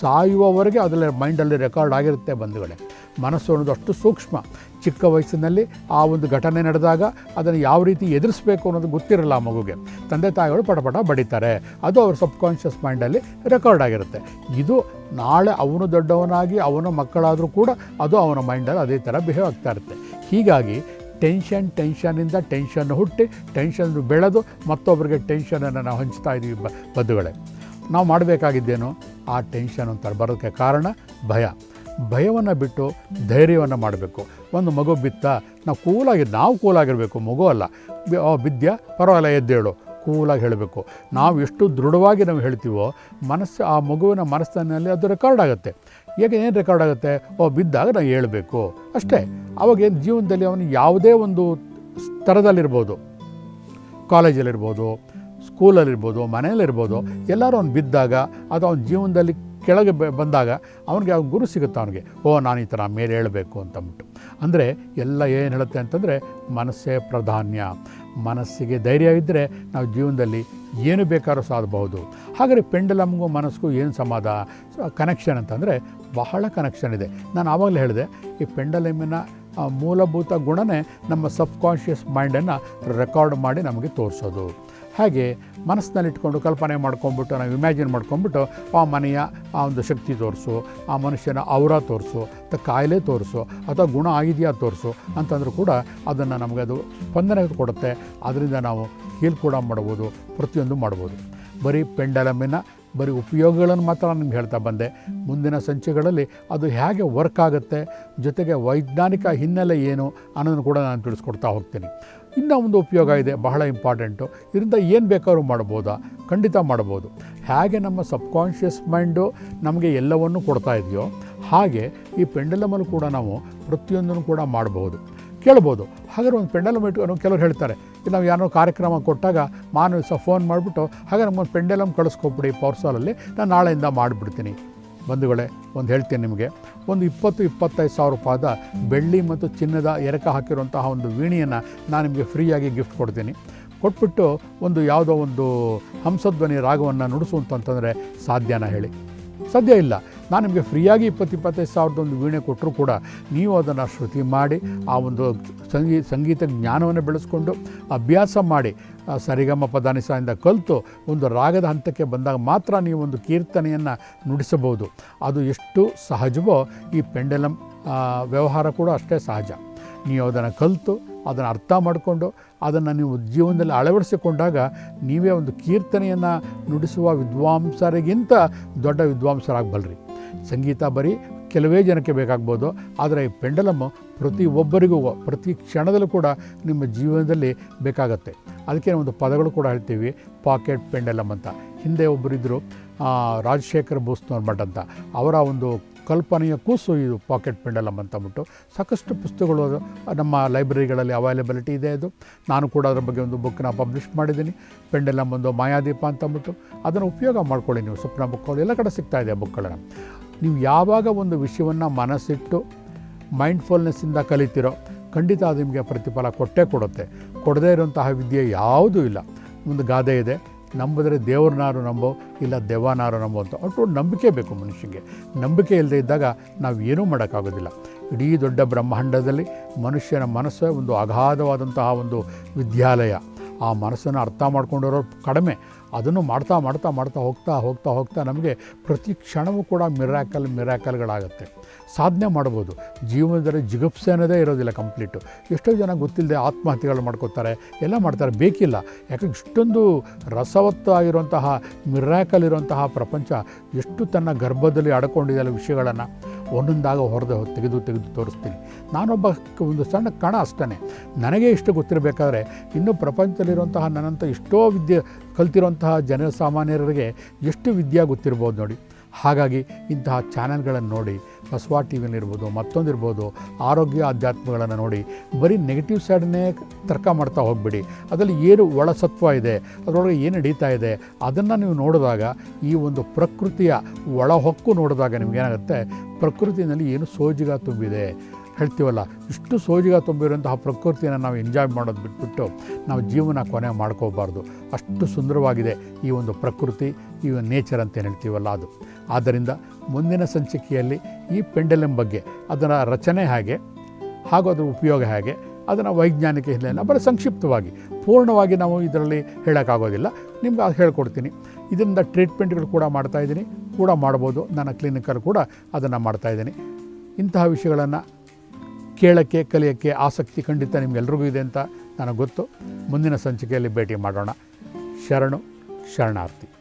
ಸಾಯುವವರೆಗೆ ಅದರಲ್ಲಿ ಮೈಂಡಲ್ಲಿ ರೆಕಾರ್ಡ್ ಆಗಿರುತ್ತೆ ಬಂಧುಗಳೇ. ಮನಸ್ಸು ಅನ್ನೋದು ಅಷ್ಟು ಸೂಕ್ಷ್ಮ. ಚಿಕ್ಕ ವಯಸ್ಸಿನಲ್ಲಿ ಆ ಒಂದು ಘಟನೆ ನಡೆದಾಗ ಅದನ್ನು ಯಾವ ರೀತಿ ಎದುರಿಸಬೇಕು ಅನ್ನೋದು ಗೊತ್ತಿರಲ್ಲ ಆ ಮಗುಗೆ. ತಂದೆ ತಾಯಿಗಳು ಪಟಪಟ ಬಡಿತಾರೆ. ಅದು ಅವ್ರ ಸಬ್ಕಾನ್ಷಿಯಸ್ ಮೈಂಡಲ್ಲಿ ರೆಕಾರ್ಡ್ ಆಗಿರುತ್ತೆ. ಇದು ನಾಳೆ ಅವನು ದೊಡ್ಡವನಾಗಿ ಅವನ ಮಕ್ಕಳಾದರೂ ಕೂಡ ಅದು ಅವನ ಮೈಂಡಲ್ಲಿ ಅದೇ ಥರ ಬಿಹೇವ್ ಆಗ್ತಾ ಇರುತ್ತೆ. ಹೀಗಾಗಿ ಟೆನ್ಷನ್ ಟೆನ್ಷನಿಂದ ಟೆನ್ಷನ್ ಹುಟ್ಟಿ ಟೆನ್ಷನ್ ಬೆಳೆದು ಮತ್ತೊಬ್ಬರಿಗೆ ಟೆನ್ಷನನ್ನು ನಾವು ಹಂಚ್ತಾ ಇದ್ದೀವಿ ಬ ನಾವು ಮಾಡಬೇಕಾಗಿದ್ದೇನು? ಆ ಟೆನ್ಷನ್ ಅಂತ ಬರೋದಕ್ಕೆ ಕಾರಣ ಭಯ. ಭಯವನ್ನು ಬಿಟ್ಟು ಧೈರ್ಯವನ್ನು ಮಾಡಬೇಕು. ಒಂದು ಮಗು ಬಿತ್ತ, ನಾವು ಕೂಲಾಗಿ, ನಾವು ಕೂಲಾಗಿರಬೇಕು. ಮಗು ಅಲ್ಲ. ಬಿದ್ಯ ಪರವಾಗಿಲ್ಲ, ಎದ್ದೇಳು. ಕೂಲಾಗಿ ಹೇಳಬೇಕು. ನಾವು ಎಷ್ಟು ದೃಢವಾಗಿ ನಾವು ಹೇಳ್ತೀವೋ, ಮನಸ್ಸು, ಆ ಮಗುವಿನ ಮನಸ್ಸಿನಲ್ಲಿ ಅದು ರೆಕಾರ್ಡ್ ಆಗುತ್ತೆ. ಈಗ ಏನು ರೆಕಾರ್ಡ್ ಆಗುತ್ತೆ? ಓ, ಬಿದ್ದಾಗ ನಾವು ಹೇಳಬೇಕು. ಅಷ್ಟೇ. ಅವಾಗೇನು ಜೀವನದಲ್ಲಿ ಅವನು ಯಾವುದೇ ಒಂದು ಸ್ತರದಲ್ಲಿರ್ಬೋದು ಕಾಲೇಜಲ್ಲಿರ್ಬೋದು, ಸ್ಕೂಲಲ್ಲಿರ್ಬೋದು, ಮನೆಯಲ್ಲಿರ್ಬೋದು, ಎಲ್ಲರೂ ಅವ್ನು ಬಿದ್ದಾಗ ಅದು ಅವನ ಜೀವನದಲ್ಲಿ ಕೆಳಗೆ ಬಂದಾಗ ಅವನಿಗೆ ಅವ್ನ ಗುರು ಸಿಗುತ್ತೆ ಅವನಿಗೆ, ಓ, ನಾನು ಈ ಥರ ಮೇಲೆ ಹೇಳಬೇಕು ಅಂತಂದ್ಬಿಟ್ಟು. ಅಂದರೆ ಎಲ್ಲ ಏನು ಹೇಳುತ್ತೆ ಅಂತಂದರೆ, ಮನಸ್ಸೇ ಪ್ರಾಧಾನ್ಯ. ಮನಸ್ಸಿಗೆ ಧೈರ್ಯ ಇದ್ದರೆ ನಾವು ಜೀವನದಲ್ಲಿ ಏನು ಬೇಕಾದ್ರೂ ಸಾಧಬಹುದು. ಹಾಗಾದರೆ ಪೆಂಡಲಮ್ಗೂ ಮನಸ್ಸಿಗೂ ಏನು ಸಮಾದ ಕನೆಕ್ಷನ್ ಅಂತಂದರೆ ಬಹಳ ಕನೆಕ್ಷನ್ ಇದೆ. ನಾನು ಆವಾಗಲೇ ಹೇಳಿದೆ, ಈ ಪೆಂಡಲಮಿನ ಮೂಲಭೂತ ಗುಣನೇ ನಮ್ಮ ಸಬ್ಕಾನ್ಷಿಯಸ್ ಮೈಂಡನ್ನು ರೆಕಾರ್ಡ್ ಮಾಡಿ ನಮಗೆ ತೋರಿಸೋದು. ಹಾಗೆ ಮನಸ್ಸಿನಲ್ಲಿಟ್ಕೊಂಡು ಕಲ್ಪನೆ ಮಾಡ್ಕೊಂಬಿಟ್ಟು, ನಾವು ಇಮ್ಯಾಜಿನ್ ಮಾಡ್ಕೊಂಬಿಟ್ಟು ಆ ಮನೆಯ ಆ ಒಂದು ಶಕ್ತಿ ತೋರಿಸು, ಆ ಮನುಷ್ಯನ ಔರ ತೋರಿಸು ಅಥವಾ ಕಾಯಿಲೆ ತೋರಿಸು ಅಥವಾ ಗುಣ ಆಗಿದೆಯಾ ತೋರಿಸು ಅಂತಂದರೂ ಕೂಡ ಅದನ್ನು ನಮಗೆ ಅದು ಸ್ಪಂದನೆ ಕೊಡುತ್ತೆ. ಅದರಿಂದ ನಾವು ಹೀಲ್ ಕೂಡ ಮಾಡ್ಬೋದು, ಪ್ರತಿಯೊಂದು ಮಾಡ್ಬೋದು. ಬರೀ ಪೆಂಡಲಮಿನ, ಬರೀ ಉಪಯೋಗಗಳನ್ನು ಮಾತ್ರ ನಿಮ್ಗೆ ಹೇಳ್ತಾ ಬಂದೆ. ಮುಂದಿನ ಸಂಚಿಗಳಲ್ಲಿ ಅದು ಹೇಗೆ ವರ್ಕ್ ಆಗುತ್ತೆ, ಜೊತೆಗೆ ವೈಜ್ಞಾನಿಕ ಹಿನ್ನೆಲೆ ಏನು ಅನ್ನೋದನ್ನು ಕೂಡ ನಾನು ತಿಳಿಸ್ಕೊಡ್ತಾ ಹೋಗ್ತೀನಿ. ಇನ್ನೂ ಒಂದು ಉಪಯೋಗ ಇದೆ, ಬಹಳ ಇಂಪಾರ್ಟೆಂಟು ಇದರಿಂದ ಏನು ಬೇಕಾದ್ರೂ ಮಾಡ್ಬೋದಾ? ಖಂಡಿತ ಮಾಡ್ಬೋದು. ಹೇಗೆ ನಮ್ಮ ಸಬ್ಕಾನ್ಷಿಯಸ್ ಮೈಂಡು ನಮಗೆ ಎಲ್ಲವನ್ನೂ ಕೊಡ್ತಾ ಇದೆಯೋ, ಹಾಗೆ ಈ ಪೆಂಡಲಮಲ್ಲಿ ಕೂಡ ನಾವು ಪ್ರತಿಯೊಂದನ್ನು ಕೂಡ ಮಾಡ್ಬೋದು. ಕೇಳ್ಬೋದು. ಹಾಗಾದ್ರೆ ಒಂದು ಪೆಂಡಲಮ್ ಇಟ್ಕೊಂಡು ಕೆಲವ್ರು ಹೇಳ್ತಾರೆ ಇಲ್ಲ ನಾವು ಯಾರೋ ಕಾರ್ಯಕ್ರಮ ಕೊಟ್ಟಾಗ ಮಾನವ ಫೋನ್ ಮಾಡಿಬಿಟ್ಟು ಹಾಗೆ ನಮ್ಮ ಪೆಂಡಲಮ್ ಕಳಿಸ್ಕೊಬಿಡಿ ಪವರ್ಸಾಲಲ್ಲಿ ನಾನು ನಾಳೆಯಿಂದ ಮಾಡಿಬಿಡ್ತೀನಿ. ಬಂಧುಗಳೇ, ಒಂದು ಹೇಳ್ತೀನಿ ನಿಮಗೆ. ಒಂದು ಇಪ್ಪತ್ತು, ಇಪ್ಪತ್ತೈದು ಸಾವಿರ ರೂಪಾಯಿದ ಬೆಳ್ಳಿ ಮತ್ತು ಚಿನ್ನದ ಎರಕ ಹಾಕಿರುವಂತಹ ಒಂದು ವೀಣೆಯನ್ನು ನಾನು ನಿಮಗೆ ಫ್ರೀಯಾಗಿ ಗಿಫ್ಟ್ ಕೊಡ್ತೀನಿ. ಕೊಟ್ಬಿಟ್ಟು ಒಂದು ಯಾವುದೋ ಒಂದು ಹಂಸಧ್ವನಿ ರಾಗವನ್ನು ನುಡಿಸು ಸಾಧ್ಯನ ಸಾಧ್ಯನಾ ಹೇಳಿ. ಸಾಧ್ಯ ಇಲ್ಲ. ನಾನು ನಿಮಗೆ ಫ್ರೀಯಾಗಿ ಇಪ್ಪತ್ತು ಇಪ್ಪತ್ತೈದು ಸಾವಿರದ ಒಂದು ವೀಣೆ ಕೊಟ್ಟರೂ ಕೂಡ ನೀವು ಅದನ್ನು ಶ್ರುತಿ ಮಾಡಿ ಆ ಒಂದು ಸಂಗೀ ಸಂಗೀತ ಜ್ಞಾನವನ್ನು ಬೆಳೆಸ್ಕೊಂಡು ಅಭ್ಯಾಸ ಮಾಡಿ ಸರಿಗಮ ಪದಾನಿಸದಿಂದ ಕಲಿತು ಒಂದು ರಾಗದ ಹಂತಕ್ಕೆ ಬಂದಾಗ ಮಾತ್ರ ನೀವು ಒಂದು ಕೀರ್ತನೆಯನ್ನು ನುಡಿಸಬಹುದು. ಅದು ಎಷ್ಟು ಸಹಜವೋ ಈ ಪೆಂಡಲಮ್ ವ್ಯವಹಾರ ಕೂಡ ಅಷ್ಟೇ ಸಹಜ. ನೀವು ಅದನ್ನು ಕಲಿತು ಅದನ್ನು ಅರ್ಥ ಮಾಡಿಕೊಂಡು ಅದನ್ನು ನೀವು ಜೀವನದಲ್ಲಿ ಅಳವಡಿಸಿಕೊಂಡಾಗ ನೀವೇ ಒಂದು ಕೀರ್ತನೆಯನ್ನು ನುಡಿಸುವ ವಿದ್ವಾಂಸರಿಗಿಂತ ದೊಡ್ಡ ವಿದ್ವಾಂಸರಾಗಬಲ್ರಿ. ಸಂಗೀತ ಬರೀ ಕೆಲವೇ ಜನಕ್ಕೆ ಬೇಕಾಗ್ಬೋದು, ಆದರೆ ಈ ಪೆಂಡಲಮ್ಮು ಪ್ರತಿ ಒಬ್ಬರಿಗೂ ಪ್ರತಿ ಕ್ಷಣದಲ್ಲೂ ಕೂಡ ನಿಮ್ಮ ಜೀವನದಲ್ಲಿ ಬೇಕಾಗತ್ತೆ. ಅದಕ್ಕೆ ಒಂದು ಪದಗಳು ಕೂಡ ಹೇಳ್ತೀವಿ, ಪಾಕೆಟ್ ಪೆಂಡಲಮ್ ಅಂತ. ಹಿಂದೆ ಒಬ್ಬರಿದ್ದರು ರಾಜಶೇಖರ್ ಬೋಸ್ನವ್ರ ಮಠ ಅಂತ. ಅವರ ಒಂದು ಕಲ್ಪನೆಯ ಕೂಸು ಇದು ಪಾಕೆಟ್ ಪೆಂಡಲಮ್ ಅಂತ ಅಂದ್ಬಿಟ್ಟು. ಸಾಕಷ್ಟು ಪುಸ್ತಕಗಳು ನಮ್ಮ ಲೈಬ್ರರಿಗಳಲ್ಲಿ ಅವೈಲೇಬಿಲಿಟಿ ಇದೆ ಅದು. ನಾನು ಕೂಡ ಅದರ ಬಗ್ಗೆ ಒಂದು ಬುಕ್ನ ಪಬ್ಲಿಷ್ ಮಾಡಿದ್ದೀನಿ. ಪೆಂಡಲಮ್ ಒಂದು ಮಾಯಾದೀಪ ಅಂತ ಅಂದ್ಬಿಟ್ಟು. ಅದನ್ನು ಉಪಯೋಗ ಮಾಡ್ಕೊಳ್ಳಿ ನೀವು, ಸ್ವಪ್ನ ಬುಕ್ಗಳು ಎಲ್ಲ ಕಡೆ ಸಿಗ್ತಾ ಇದೆ ಬುಕ್ಗಳನ್ನು ನೀವು ಯಾವಾಗ ಒಂದು ವಿಷಯವನ್ನು ಮನಸ್ಸಿಟ್ಟು ಮೈಂಡ್ಫುಲ್ನೆಸ್ಸಿಂದ ಕಲಿತಿರೋ, ಖಂಡಿತ ಅದು ನಿಮಗೆ ಪ್ರತಿಫಲ ಕೊಟ್ಟೇ ಕೊಡುತ್ತೆ. ಕೊಡದೇ ಇರುವಂತಹ ವಿದ್ಯೆ ಯಾವುದೂ ಇಲ್ಲ. ಒಂದು ಗಾದೆ ಇದೆ, ನಂಬಿದ್ರೆ ದೇವ್ರನ್ನಾರು ನಂಬೋ, ಇಲ್ಲ ದೇವನಾರು ನಂಬೋ ಅಂತ ಅಷ್ಟು ನಂಬಿಕೆ ಬೇಕು ಮನುಷ್ಯನಿಗೆ ನಂಬಿಕೆ ಇಲ್ಲದೆ ಇದ್ದಾಗ ನಾವು ಏನೂ ಮಾಡೋಕ್ಕಾಗೋದಿಲ್ಲ. ಇಡೀ ದೊಡ್ಡ ಬ್ರಹ್ಮಾಂಡದಲ್ಲಿ ಮನುಷ್ಯನ ಮನಸ್ಸೇ ಒಂದು ಅಗಾಧವಾದಂತಹ ಒಂದು ವಿದ್ಯಾಲಯ. ಆ ಮನಸ್ಸನ್ನು ಅರ್ಥ ಮಾಡ್ಕೊಂಡಿರೋ ಕಡಿಮೆ. ಅದನ್ನು ಮಾಡ್ತಾ ಮಾಡ್ತಾ ಮಾಡ್ತಾ ಹೋಗ್ತಾ ಹೋಗ್ತಾ ಹೋಗ್ತಾ ನಮಗೆ ಪ್ರತಿ ಕ್ಷಣವೂ ಕೂಡ ಮಿರಾಕಲ್ ಮಿರಾಕಲ್ಗಳಾಗುತ್ತೆ. ಸಾಧನೆ ಮಾಡ್ಬೋದು. ಜೀವನದಲ್ಲಿ ಜಿಗುಪ್ಸೆ ಅನ್ನೋದೇ ಇರೋದಿಲ್ಲ ಕಂಪ್ಲೀಟು ಎಷ್ಟೋ ಜನ ಗೊತ್ತಿಲ್ಲದೆ ಆತ್ಮಹತ್ಯೆಗಳು ಮಾಡ್ಕೋತಾರೆ. ಎಲ್ಲ ಮಾಡ್ತಾರೆ. ಬೇಕಿಲ್ಲ. ಯಾಕಂದ್ರೆ ಇಷ್ಟೊಂದು ರಸವತ್ತಾಗಿರುವಂತಹ, ಮಿರಾಕಲ್ ಇರುವಂತಹ ಪ್ರಪಂಚ ಎಷ್ಟು ತನ್ನ ಗರ್ಭದಲ್ಲಿ ಅಡಕೊಂಡಿದೆಯಲ್ಲ ವಿಷಯಗಳನ್ನು. ಒಂದೊಂದಾಗ ಹೊರದೆ ತೆಗೆದು ತೆಗೆದು ತೋರಿಸ್ತೀನಿ. ನಾನೊಬ್ಬ ಒಂದು ಸಣ್ಣ ಕಣ ಅಷ್ಟೇ ನನಗೆ ಇಷ್ಟು ಗೊತ್ತಿರಬೇಕಾದ್ರೆ, ಇನ್ನೂ ಪ್ರಪಂಚದಲ್ಲಿರುವಂತಹ ನನ್ನಂಥ ಎಷ್ಟೋ ವಿದ್ಯೆ ಕಲ್ತಿರುವಂತಹ ಜನಸಾಮಾನ್ಯರಿಗೆ ಎಷ್ಟು ವಿದ್ಯೆ ಗೊತ್ತಿರ್ಬೋದು ನೋಡಿ. ಹಾಗಾಗಿ ಇಂತಹ ಚಾನೆಲ್ಗಳನ್ನು ನೋಡಿ, ಬಸವ ಟಿ ವಿಲಿರ್ಬೋದು ಮತ್ತೊಂದಿರ್ಬೋದು, ಆರೋಗ್ಯ ಆಧ್ಯಾತ್ಮಗಳನ್ನು ನೋಡಿ, ಬರೀ ನೆಗೆಟಿವ್ ಸೈಡನ್ನೇ ತರ್ಕ ಮಾಡ್ತಾ ಹೋಗ್ಬಿಡಿ. ಅದರಲ್ಲಿ ಏನು ಒಳಸತ್ವ ಇದೆ, ಅದರೊಳಗೆ ಏನು ನಡೀತಾ ಇದೆ, ಅದನ್ನು ನೀವು ನೋಡಿದಾಗ, ಈ ಒಂದು ಪ್ರಕೃತಿಯ ಒಳಹೊಕ್ಕು ನೋಡಿದಾಗ ನಿಮಗೇನಾಗುತ್ತೆ ಪ್ರಕೃತಿಯಲ್ಲಿ ಏನು ಸೋಜಿಗ ತುಂಬಿದೆ ಹೇಳ್ತೀವಲ್ಲ, ಇಷ್ಟು ಸೋಜಿಗ ತುಂಬಿರುವಂತಹ ಪ್ರಕೃತಿಯನ್ನು ನಾವು ಎಂಜಾಯ್ ಮಾಡೋದು ಬಿಟ್ಬಿಟ್ಟು ನಾವು ಜೀವನ ಕೊನೆ ಮಾಡ್ಕೋಬಾರ್ದು. ಅಷ್ಟು ಸುಂದರವಾಗಿದೆ ಈ ಒಂದು ಪ್ರಕೃತಿ, ಈ ನೇಚರ್ ಅಂತ ಏನು ಹೇಳ್ತೀವಲ್ಲ ಅದು. ಆದ್ದರಿಂದ ಮುಂದಿನ ಸಂಚಿಕೆಯಲ್ಲಿ ಈ ಪೆಂಡಲಮ್ ಬಗ್ಗೆ, ಅದರ ರಚನೆ ಹೇಗೆ, ಹಾಗೂ ಅದರ ಉಪಯೋಗ ಹೇಗೆ ಅದನ್ನು ವೈಜ್ಞಾನಿಕ ಹಿನ್ನೆಲೆ ಬರೀ ಸಂಕ್ಷಿಪ್ತವಾಗಿ, ಪೂರ್ಣವಾಗಿ ನಾವು ಇದರಲ್ಲಿ ಹೇಳೋಕ್ಕಾಗೋದಿಲ್ಲ. ನಿಮ್ಗೆ ಅದು ಹೇಳ್ಕೊಡ್ತೀನಿ. ಇದರಿಂದ ಟ್ರೀಟ್ಮೆಂಟ್ಗಳು ಕೂಡ ಮಾಡ್ತಾಯಿದ್ದೀನಿ ಕೂಡ ಮಾಡ್ಬೋದು. ನನ್ನ ಕ್ಲಿನಿಕಲ್ಲಿ ಕೂಡ ಅದನ್ನು ಮಾಡ್ತಾಯಿದ್ದೀನಿ ಇಂತಹ ವಿಷಯಗಳನ್ನು ಕೇಳೋಕ್ಕೆ, ಕಲಿಯೋಕ್ಕೆ ಆಸಕ್ತಿ ಖಂಡಿತ ನಿಮಗೆಲ್ರಿಗೂ ಇದೆ ಅಂತ ನನಗೆ ಗೊತ್ತು. ಮುಂದಿನ ಸಂಚಿಕೆಯಲ್ಲಿ ಭೇಟಿ ಮಾಡೋಣ. ಶರಣು, ಶರಣಾರ್ಥಿ.